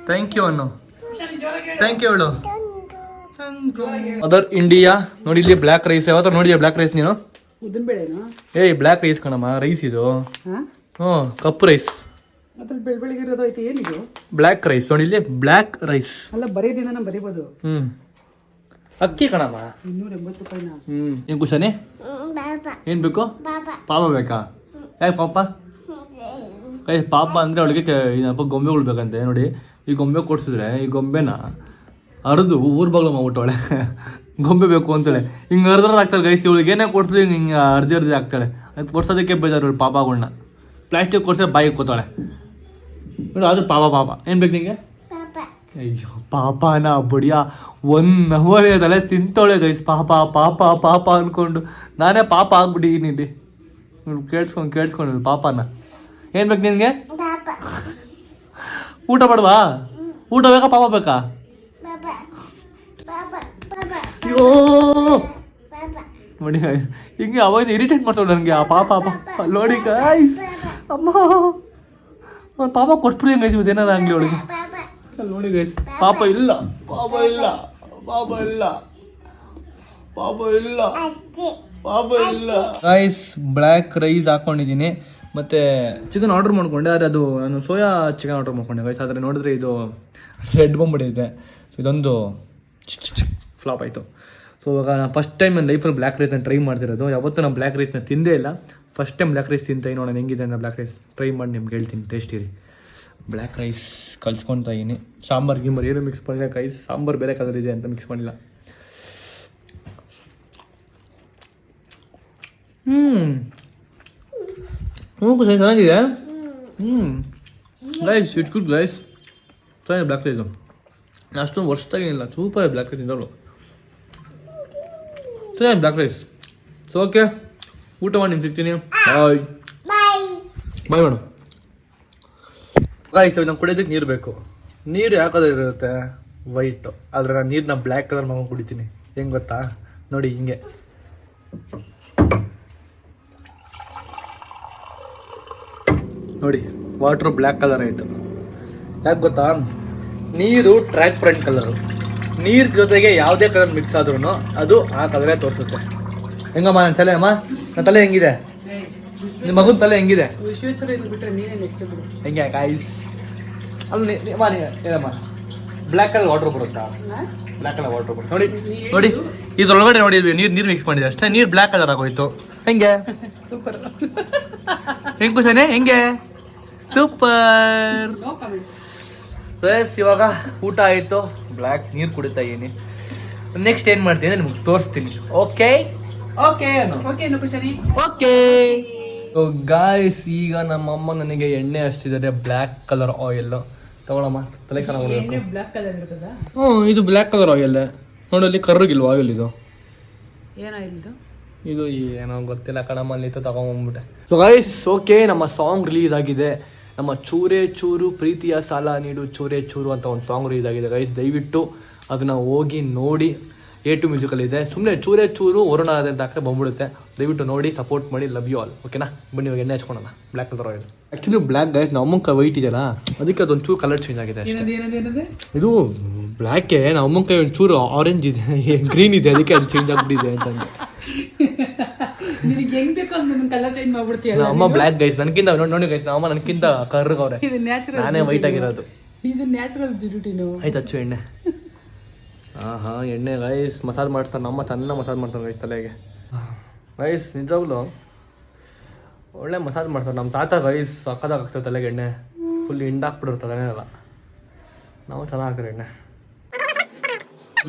ಥ್ಯಾಂಕ್ ಯು ಅನ್ನು. ಥ್ಯಾಂಕ್ ಯು ಹೇಳು. ಅದರ್ ಇಂಡಿಯಾ ನೋಡಿ ಇಲ್ಲಿ ಬ್ಲ್ಯಾಕ್ ರೈಸ್ ಯಾವತ್ತ ನೋಡಿದ್ಯಾ ಬ್ಲ್ಯಾಕ್ ರೈಸ್ ನೀನು? ಉದ್ದಿನ ಬೇಳೆನಾ? ಏಯ್ ಬ್ಲ್ಯಾಕ್ ರೈಸ್ ಕಣಮ್ಮ ರೈಸ್ ಇದು. ಹಾ? ಹ್ಞೂ ಕಪ್ಪು ರೈಸ್ ಮತ್ತೆ ಬೆಳ್ ಬೆಳಿಗ್ಗೆ ಇರೋದು ಐತಿ ಏನಿದು ಬ್ಲ್ಯಾಕ್ ರೈಸ್ ನೋಡಿ ಇಲ್ಲಿ ಬ್ಲ್ಯಾಕ್ ರೈಸ್ ಅಲ್ಲ ಬರೀ ದಿನ ಬರೀಬೋದು. ಹ್ಞೂ ಅಕ್ಕಿ ಕಣಮ್ಮ. ಇನ್ನೂರ ಎಂಬತ್ತು ರೂಪಾಯಿನ? ಹ್ಞೂ ಏನು ಕುಶಾನೆ? ಏನು ಬೇಕು? ಪಾಪ ಬೇಕಾ? ಯಾಕೆ ಪಾಪ. ಏ ಪಾಪ ಅಂದರೆ ಅವಳಿಗೆ ಏನಪ್ಪ ಗೊಂಬೆಗಳು ಬೇಕಂತೆ ನೋಡಿ. ಈ ಗೊಂಬೆ ಕೊಡ್ಸಿದ್ರೆ ಈ ಗೊಂಬೆನ ಅರ್ದು ಊರ್ ಬಾಗ್ಲು ಮಾಡ್ಬಿಟ್ಟವಳೆ. ಗೊಂಬೆ ಬೇಕು ಅಂತೇಳಿ. ಹಿಂಗೆ ಅರ್ದ್ರ ಆಗ್ತಾಳೆ ಗೈಸ್ ಇವಳಿಗೆ ಏನೇ ಕೊಡ್ಸಿದ್ರೆ ಹಿಂಗೆ ಹಿಂಗೆ ಅರ್ಧಿ ಅರ್ಧಿ ಆಗ್ತಾಳೆ. ಅದು ಕೊಡ್ಸೋದಕ್ಕೆ ಬೇಜಾರು ಪಾಪಗಳನ್ನ ಪಾಪಗಳ್ನ. ಪ್ಲಾಸ್ಟಿಕ್ ಕೊಡ್ಸಿದ್ರೆ ಬಾಯಿಗೆ ಕೂತಾಳೆ. ನೋಡಿ ಆದ್ರೆ ಪಾಪ ಪಾಪ. ಏನು ಬೇಕು ನಿಂಗೆ? ಅಯ್ಯೋ ಪಾಪನ ಬಡಿಯ. ಒನ್ ಅವರ್ ತಲೆ ತಿಂತೋಳೆ ಗೈಸ್ ಪಾಪ ಪಾಪ ಪಾಪ ಅನ್ಕೊಂಡು. ನಾನೇ ಪಾಪ ಆಗ್ಬಿಟ್ಟಿದ್ದೀನಿ ಇಲ್ಲಿ ಕೇಳಿಸ್ಕೊಂಡು ಕೇಳಿಸ್ಕೊಂಡು ಪಾಪನ. ಏನು ಬೇಕು ನಿನಗೆ? ಊಟ ಮಾಡುವಾ? ಊಟ ಬೇಕಾ ಪಾಪ ಬೇಕಾ? ಅಯ್ಯೋ. ನೋಡಿ ಹಿಂಗೆ ಅವಾಗ ಇರಿಟೇಟ್ ಮಾಡ್ತಾವೆ ನನಗೆ ಆ ಪಾಪ ನೋಡಿ ಗಾಯ್ಸ್ ಅಮ್ಮ. ಪಾಪ ಕೊಟ್ಬಿಡಿ ಗೈಸ್ ಇವತ್ತು ಏನಾರ ಅಂಗಡಿ ಒಳಗೆ ನೋಡಿ ಗೈಸ್. ಪಾಪ. ಇಲ್ಲ. ಪಾಪ ಇಲ್ಲ. ಪಾಪ ಇಲ್ಲ. ಪಾಪ ಇಲ್ಲ. ಪಾಪ ಇಲ್ಲ. ರೈಸ್ ಬ್ಲ್ಯಾಕ್ ರೈಸ್ ಹಾಕೊಂಡಿದ್ದೀನಿ. ಮತ್ತೆ ಚಿಕನ್ ಆರ್ಡರ್ ಮಾಡ್ಕೊಂಡೆ ಆದರೆ ಅದು ನಾನು ಸೋಯಾ ಚಿಕನ್ ಆರ್ಡರ್ ಮಾಡ್ಕೊಂಡೆ ಗೈಸ್. ಆದರೆ ನೋಡಿದ್ರೆ ಇದು ರೆಡ್ ಬಂದ್ಬಿಟ್ಟಿದೆ. ಇದೊಂದು ಫ್ಲಾಪ್ ಆಯಿತು. ಸೊ ಇವಾಗ ನಾನು ಫಸ್ಟ್ ಟೈಮ್ ನನ್ನ ಲೈಫಲ್ಲಿ ಬ್ಲ್ಯಾಕ್ ರೈಸ್ನ ಟ್ರೈ ಮಾಡ್ತಿರೋದು. ಯಾವತ್ತೂ ನಾನು ಬ್ಲ್ಯಾಕ್ ರೈಸ್ನ ತಿಂದೇ ಇಲ್ಲ. ಫಸ್ಟ್ ಟೈಮ್ ಬ್ಲ್ಯಾಕ್ ರೈಸ್ ತಿಂತ ನೋಡೋಣ ಹೆಂಗಿದೆ ಅಂತ ಬ್ಲ್ಯಾಕ್ ರೈಸ್ ಟ್ರೈ ಮಾಡಿ ನಿಮ್ಗೆ ಹೇಳ್ತೀನಿ ಟೇಸ್ಟ್ ಇರಿ. ಬ್ಲ್ಯಾಕ್ ರೈಸ್ ಕಲ್ಸ್ಕೊತಾ ಇದ್ದೀನಿ ಸಾಂಬಾರು, ಗಿಂಬರ್, ಏನು ಮಿಕ್ಸ್ ಮಾಡಿಲ್ಲ ರೈಸ್ ಸಾಂಬಾರು ಬೇರೆ ಕಲರ್ ಇದೆ ಅಂತ ಮಿಕ್ಸ್ ಮಾಡಿಲ್ಲ. ಹ್ಞೂ ಹ್ಞೂ ಚೆನ್ನಾಗಿದೆ. ಹ್ಞೂ ರೈಸ್ ಇಟ್ ಗುಡ್ ರೈಸ್ ಚೆನ್ನಾಗಿದೆ ಬ್ಲ್ಯಾಕ್ ರೈಸು ಅಷ್ಟೊಂದು ವರ್ಷದಾಗೇನಿಲ್ಲ ಸೂಪರ್ ಬ್ಲ್ಯಾಕ್ ರೈಸ್ ಇದ್ದವಳು ಚೆನ್ನಾಗಿದೆ ಬ್ಲ್ಯಾಕ್ ರೈಸ್ ಸೊ ಓಕೆ ಊಟ ಮಾಡಿ ನಿಮ್ಗೆ ಸಿಗ್ತೀನಿ. ಬಾಯ್ ಬಾಯ್ ಮೇಡಮ್ ಗಾಯ್ಸ್ ನಾವು ಕುಡಿಯೋದಕ್ಕೆ ನೀರು ಬೇಕು. ನೀರು ಯಾವ ಕಲರ್ ಇರುತ್ತೆ? ವೈಟು ಆದರೆ ನಾನು ನೀರನ್ನ ಬ್ಲ್ಯಾಕ್ ಕಲರ್ ಮಾಡ್ಕೊಂಡು ಕುಡಿತೀನಿ. ಹೆಂಗ್ ಗೊತ್ತಾ? ನೋಡಿ ಹಿಂಗೆ. ನೋಡಿ ವಾಟ್ರ್ ಬ್ಲ್ಯಾಕ್ ಕಲರ್ ಆಯಿತು. ಯಾಕೆ ಗೊತ್ತಾ? ನೀರು ಟ್ರಾನ್ಸ್ಪರೆಂಟ್ ಕಲರು ನೀರು ಜೊತೆಗೆ ಯಾವುದೇ ಕಲರ್ ಮಿಕ್ಸ್ ಆದ್ರೂ ಅದು ಆ ಕಲರೇ ತೋರಿಸುತ್ತೆ. ಹೆಂಗಮ್ಮ ನನ್ನ ಸಲಹೆ ಅಮ್ಮ? ನನ್ನ ತಲೆ ಹೆಂಗಿದೆ? ನಿಮ್ಮ ಮಗನ ತಲೆ ಹೆಂಗಿದೆ? ವಿಶ್ವೇಶ್ವರ ಇದು ಬಿಟ್ರೆ ನೀನೇ ನೆಕ್ಸ್ಟ್ ಬಿಡು ಹೆಂಗೆ ಕಾಯಿ ಅಲ್ಲಿ ಏನಮ್ಮ ಬ್ಲ್ಯಾಕ್ ಕಲರ್ ವಾಟರ್ ಬರುತ್ತಾ? ಬ್ಲ್ಯಾಕ್ ಕಲರ್ ವಾಟರ್ ಬರುತ್ತೆ. ನೋಡಿ ನೋಡಿ ಇದ್ರೊಳಗಡೆ ನೋಡಿದ್ವಿ ನೀರು ನೀರು ಮಿಕ್ಸ್ ಮಾಡಿದೆ ಅಷ್ಟೇ. ನೀರು ಬ್ಲ್ಯಾಕ್ ಕಲರ್ ಆಗೋಯ್ತು. ಹೆಂಗೆ? ಸೂಪರ್ ಹೆಂಗ್ ಹೆಂಗೆ? ಸೂಪರ್ ನೋ ಇವಾಗ ಊಟ ಆಯಿತು. ಬ್ಲ್ಯಾಕ್ ನೀರು ಕುಡಿತಾ ಇದೀನಿ. ನೆಕ್ಸ್ಟ್ ಏನು ಮಾಡ್ತೀನಿ ನಿಮ್ಗೆ ತೋರಿಸ್ತೀನಿ. ಓಕೆ ಓಕೆ ಓಕೆ ಕುಶನಿ ಓಕೆ ಗಾಯ್ಸ್ ಈಗ ನಮ್ಮಮ್ಮ ನನಗೆ ಎಣ್ಣೆ ಹಚ್ತಿದ್ದಾರೆ ಬ್ಲ್ಯಾಕ್ ಕಲರ್ ಆಯಿಲ್ ತಗೊಳಮ್ಮ. ತಲೆ ಹ್ಞೂ ಇದು ಬ್ಲ್ಯಾಕ್ ಕಲರ್ ಆಯಿಲ್ ನೋಡಲ್ಲಿ ಕರ್ರಗಿಲ್ವ ಆಯಿಲ್ ಇದು? ಇದು? ಏನೋ ಗೊತ್ತಿಲ್ಲ ಕಣಮ್ಮ ಇತ್ತು ತಗೊಂಬಂದ್ಬಿಟ್ಟೆ. ಸೊ ಗಾಯ್ಸ್ ಓಕೆ ನಮ್ಮ ಸಾಂಗ್ ರಿಲೀಸ್ ಆಗಿದೆ. ನಮ್ಮ ಚೂರೆ ಚೂರು ಪ್ರೀತಿಯ ಸಾಲ ನೀಡು ಚೂರೆ ಚೂರು ಅಂತ ಒಂದು ಸಾಂಗ್ ರಿಲೀಸ್ ಆಗಿದೆ. ಗೈಸ್ ದಯವಿಟ್ಟು ಅದನ್ನ ಹೋಗಿ ನೋಡಿ. ಎ ಟು ಮ್ಯೂಸಿಕಲ್ ಇದೆ. ಸುಮ್ಮನೆ ಚೂರೇ ಚೂರು ವರುಣ ಅಂತ ಹಾಕಿದ್ರೆ ಬಂದ್ಬಿಡುತ್ತೆ. ದಯವಿಟ್ಟು ನೋಡಿ ಸಪೋರ್ಟ್ ಮಾಡಿ ಲವ್ ಯು ಆಲ್ ಓಕೆನಾ ಬನ್ನಿ ಇವಾಗ ಎಣ್ಣೆ ಹಚ್ಕೊಳೋಣ. Black colour oil actually black guys ನಮ್ಮಕ್ಕ ವೈಟ್ ಇದೆಯಲ್ಲ? ಅದಕ್ಕೆ ಅದೊಂದು ಚೂರು ಕಲರ್ ಚೇಂಜ್ ಆಗಿದೆ ಅಷ್ಟೇ. ಇದು ಬ್ಲ್ಯಾಕೆ ನಮ್ಮ ಕೈ ಚೂರು ಆರೆಂಜ್ ಇದೆ. ಗ್ರೀನ್ ಇದೆ. ಅದಕ್ಕೆ ಅದು ಚೇಂಜ್ ಆಗ್ಬಿಟ್ಟಿದೆ ಅಂತಂದು ನಿನಗೆ ಹೆಂಗ್ ಬೇಕು ಅಂತ ಕಲರ್ ಚೇಂಜ್ ಮಾಡ್ಬಿಡ್ತೀಯಲ್ಲ ನಮ್ಮ ಅಮ್ಮ ಬ್ಲ್ಯಾಕ್ ಗೈಸ್ ನನಗಿಂತ ನೋಡಿ ನೋಡಿ ಗೈಸ್ ನಮ್ಮ ಅಮ್ಮ ನನಗಿಂತ ಕರ್ರಗವ್ರೆ ಇದು ನ್ಯಾಚುರಲ್ ನಾನೇ ವೈಟ್ ಆಗಿರೋದು. ಇದು ನ್ಯಾಚುರಲ್ ಬ್ಯೂಟಿನು ಆಯ್ತು ಹಚ್ಚು ಎಣ್ಣೆ. ಹಾಂ ಹಾಂ ಎಣ್ಣೆ ರೈಸ್ ಮಸಾಜ್ ಮಾಡ್ತಾರೆ ನಮ್ಮ ಚೆನ್ನಾಗಿ ಮಸಾಜ್ ಮಾಡ್ತಾರೆ ರೈಸ್ ತಲೆಗೆ. ರೈಸ್ ನಿಜವಾಗ್ಲು ಒಳ್ಳೆ ಮಸಾಜ್ ಮಾಡ್ತಾರೆ ನಮ್ಮ ತಾತ ರೈಸ್ ಸಕ್ಕದಾಗ್ತದೆ ತಲೆಗೆ ಎಣ್ಣೆ. ಫುಲ್ ಹಿಂಡಾಕ್ಬಿಡಿರ್ತಾರೆ ಅಲ್ಲ. ನಾವು ಚೆನ್ನಾಗಿ ಹಾಕಿದ್ರೆ ಎಣ್ಣೆ.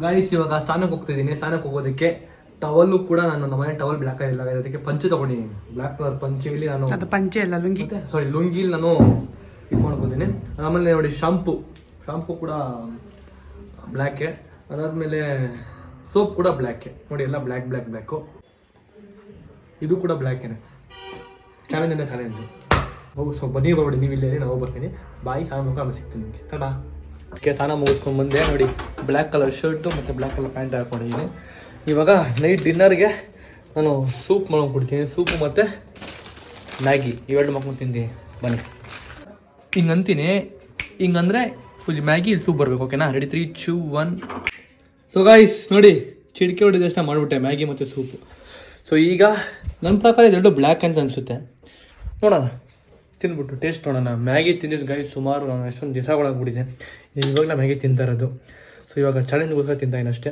ರೈಸ್ ಇವಾಗ ಸ್ನಾನಕ್ಕೆ ಹೋಗ್ತಿದ್ದೀನಿ ಸ್ನಾನಕ್ಕೆ ಹೋಗೋದಕ್ಕೆ ಟವಲ್ಲು ಕೂಡ ನಾನು ನಮ್ಮ ಮನೆ ಟವಲ್ ಬ್ಲ್ಯಾಕ್ ಆಗಿಲ್ಲ. ಅದಕ್ಕೆ ಪಂಚೆ ತಗೊಂಡಿದ್ದೀನಿ. ಬ್ಲ್ಯಾಕ್ ಕಲರ್ ಪಂಚೆಯಲ್ಲಿ ನಾನು ಅದು ಪಂಚೆ ಅಲ್ಲ ಲುಂಗಿ? ಸಾರಿ ಲುಂಗಿಲಿ ನಾನು ಇದು ಮಾಡ್ಕೊತೀನಿ. ಆಮೇಲೆ ನೋಡಿ ಶಾಂಪು ಶಾಂಪು ಕೂಡ ಬ್ಲ್ಯಾಕೆ ಅದಾದಮೇಲೆ ಸೋಪ್ ಕೂಡ ಬ್ಲ್ಯಾಕೆ. ನೋಡಿ ಎಲ್ಲ ಬ್ಲ್ಯಾಕ್ ಬ್ಲ್ಯಾಕ್ ಬ್ಲ್ಯಾಕು ಇದು ಕೂಡ ಬ್ಲ್ಯಾಕೇನೆ. ಚಾಲೆಂಜ್ ಅಂದರೆ ಚಾಲೆಂಜ್ ಹೋಗಿ ಸೊ ಬನ್ನಿ ಬರ್ಬೇಡಿ ನೀವು ಇಲ್ಲೇ ನಾವು ಬರ್ತೀನಿ. ಬಾಯಿ ಸ್ನಾನ ಮುಖ ಆಮೇಲೆ ಸಿಗ್ತೀನಿ ನಿಮಗೆ. ಟಾಟಾ ಅದಕ್ಕೆ ಸ್ನಾನ ಮುಗಿಸ್ಕೊಂಡು ಬಂದೆ. ನೋಡಿ, ಬ್ಲ್ಯಾಕ್ ಕಲರ್ ಶರ್ಟು ಮತ್ತು ಬ್ಲ್ಯಾಕ್ ಕಲರ್ ಪ್ಯಾಂಟ್ ಹಾಕೊಂಡಿದ್ದೀನಿ. ಇವಾಗ ನೈಟ್ ಡಿನ್ನರ್ಗೆ ನಾನು ಸೂಪ್ ಮಾಡ್ಕೊಂಡು ಕೊಡ್ತೀನಿ. ಸೂಪು ಮತ್ತು ಮ್ಯಾಗಿ ಇವೆರಡು ಮಕ್ಕಳು ತಿಂತೀನಿ. ಬನ್ನಿ. ಹಿಂಗೆ ಅಂತೀನಿ ಹಿಂಗಂದರೆ ಫುಲ್ ಮ್ಯಾಗಿ ಸೂಪ್ ಬರಬೇಕು ಓಕೆನಾ ready three two one so guys ನೋಡಿ ಚಿಡಿಕೆ ಹೊಡಿದ ತಕ್ಷಣ ಮಾಡಿಬಿಟ್ಟೆ, ಮ್ಯಾಗಿ ಮತ್ತು ಸೂಪು. ಸೊ ಈಗ ನನ್ನ ಪ್ರಕಾರ ಇದೆರಡು ಬ್ಲ್ಯಾಕ್ ಅಂತ ಅನಿಸುತ್ತೆ. ನೋಡೋಣ ತಿಂದ್ಬಿಟ್ಟು ಟೇಸ್ಟ್ ನೋಡೋಣ. ಮ್ಯಾಗಿ ತಿಂದಿದ್ದು ಗಾಯ್ಸ್ ಸುಮಾರು ನಾನು ಎಷ್ಟೊಂದು ದಿವಸಗಳಾಗ್ಬಿಟ್ಟಿದೆ ಇವಾಗ ನಾನು ಮ್ಯಾಗಿ ತಿಂತಾ ಇರೋದು. ಸೊ ಇವಾಗ ಚಾಲೆಂಜ್ಗೋಸ್ಕರ ತಿಂತಾಯಿನ ಅಷ್ಟೇ.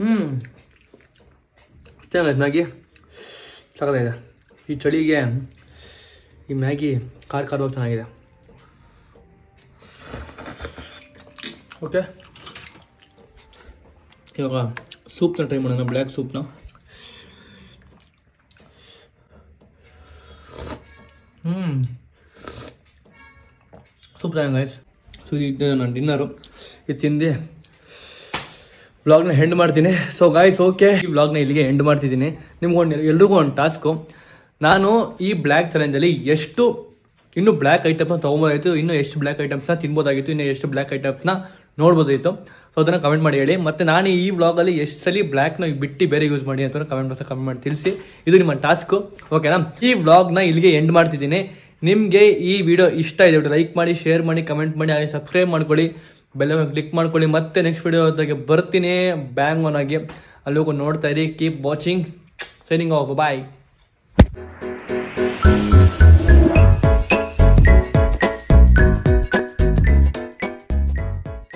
ಹ್ಞೂ ಮ್ಯಾಗಿ? ಸಾಕಾಗಿದೆ ಈ ಚಳಿಗೆ ಈ ಮ್ಯಾಗಿ ಖಾರ ಖಾರವಾಗಿ ಚೆನ್ನಾಗಿದೆ. ಓಕೆ ಇವಾಗ ಸೂಪ್ನ ಟ್ರೈ ಮಾಡೋಣ ಬ್ಲ್ಯಾಕ್ ಸೂಪ್ನ. ಹ್ಞೂ ಸೂಪ್ ಗೈಸ್ ಸೊ ಇದು ನನ್ನ ಡಿನ್ನರು ಇದು ತಿಂದು ಬ್ಲಾಗ್ನ ಎಂಡ್ ಮಾಡ್ತೀನಿ. ಸೊ ಗಾಯ್ಸ್ ಓಕೆ ಈ ಬ್ಲಾಗ್ನ ಇಲ್ಲಿಗೆ ಎಂಡ್ ಮಾಡ್ತಿದ್ದೀನಿ. ನಿಮ್ಗೊಂದು ಎಲ್ರಿಗೂ ಒಂದು ಟಾಸ್ಕು ನಾನು ಈ ಬ್ಲ್ಯಾಕ್ ಚಾಲೆಂಜಲ್ಲಿ ಎಷ್ಟು ಇನ್ನೂ ಬ್ಲ್ಯಾಕ್ ಐಟಮ್ಸ್ನ ತೊಗೊಬೋದಾಗಿತ್ತು, ಇನ್ನೂ ಎಷ್ಟು ಬ್ಲ್ಯಾಕ್ ಐಟಮ್ಸ್ನ ತಿನ್ಬೋದಾಗಿತ್ತು, ಇನ್ನು ಎಷ್ಟು ಬ್ಲ್ಯಾಕ್ ಐಟಮ್ಸ್ನ ನೋಡ್ಬೋದಾಗಿತ್ತು ಸೊ ಅದನ್ನು ಕಮೆಂಟ್ ಮಾಡಿ ಹೇಳಿ. ಮತ್ತು ನಾನು ಈ ವ್ಲಾಗಲ್ಲಿ ಎಷ್ಟು ಸಲ ಬ್ಲ್ಯಾಕ್ನ ಬಿಟ್ಟು ಬೇರೆ ಯೂಸ್ ಮಾಡಿ ಅಂತ ಕಮೆಂಟ್ ಬಾಕ್ಸ್ ಕಮೆಂಟ್ ಮಾಡಿ ತಿಳಿಸಿ. ಇದು ನಿಮ್ಮ ಟಾಸ್ಕು ಓಕೆನಾ ಈ ವ್ಲಾಗ್ನ ಇಲ್ಲಿಗೆ ಎಂಡ್ ಮಾಡ್ತಿದ್ದೀನಿ. ನಿಮಗೆ ಈ ವಿಡಿಯೋ ಇಷ್ಟ ಇದೆ ಲೈಕ್ ಮಾಡಿ ಶೇರ್ ಮಾಡಿ ಕಮೆಂಟ್ ಮಾಡಿ, ಹಾಗೆ ಸಬ್ಸ್ಕ್ರೈಬ್ ಮಾಡ್ಕೊಳ್ಳಿ. ಬೆಲ್ಲ ಕ್ಲಿಕ್ ಮಾಡ್ಕೊಳ್ಳಿ. ಮತ್ತೆ ನೆಕ್ಸ್ಟ್ ವಿಡಿಯೋದಾಗೆ ಬರ್ತೀನಿ. ಬ್ಯಾಂಗ್ ಒನ್ ಆಗಿ. ಅಲ್ಲಿ ನೋಡ್ತಾ ಇರಿ. Keep watching signing off bye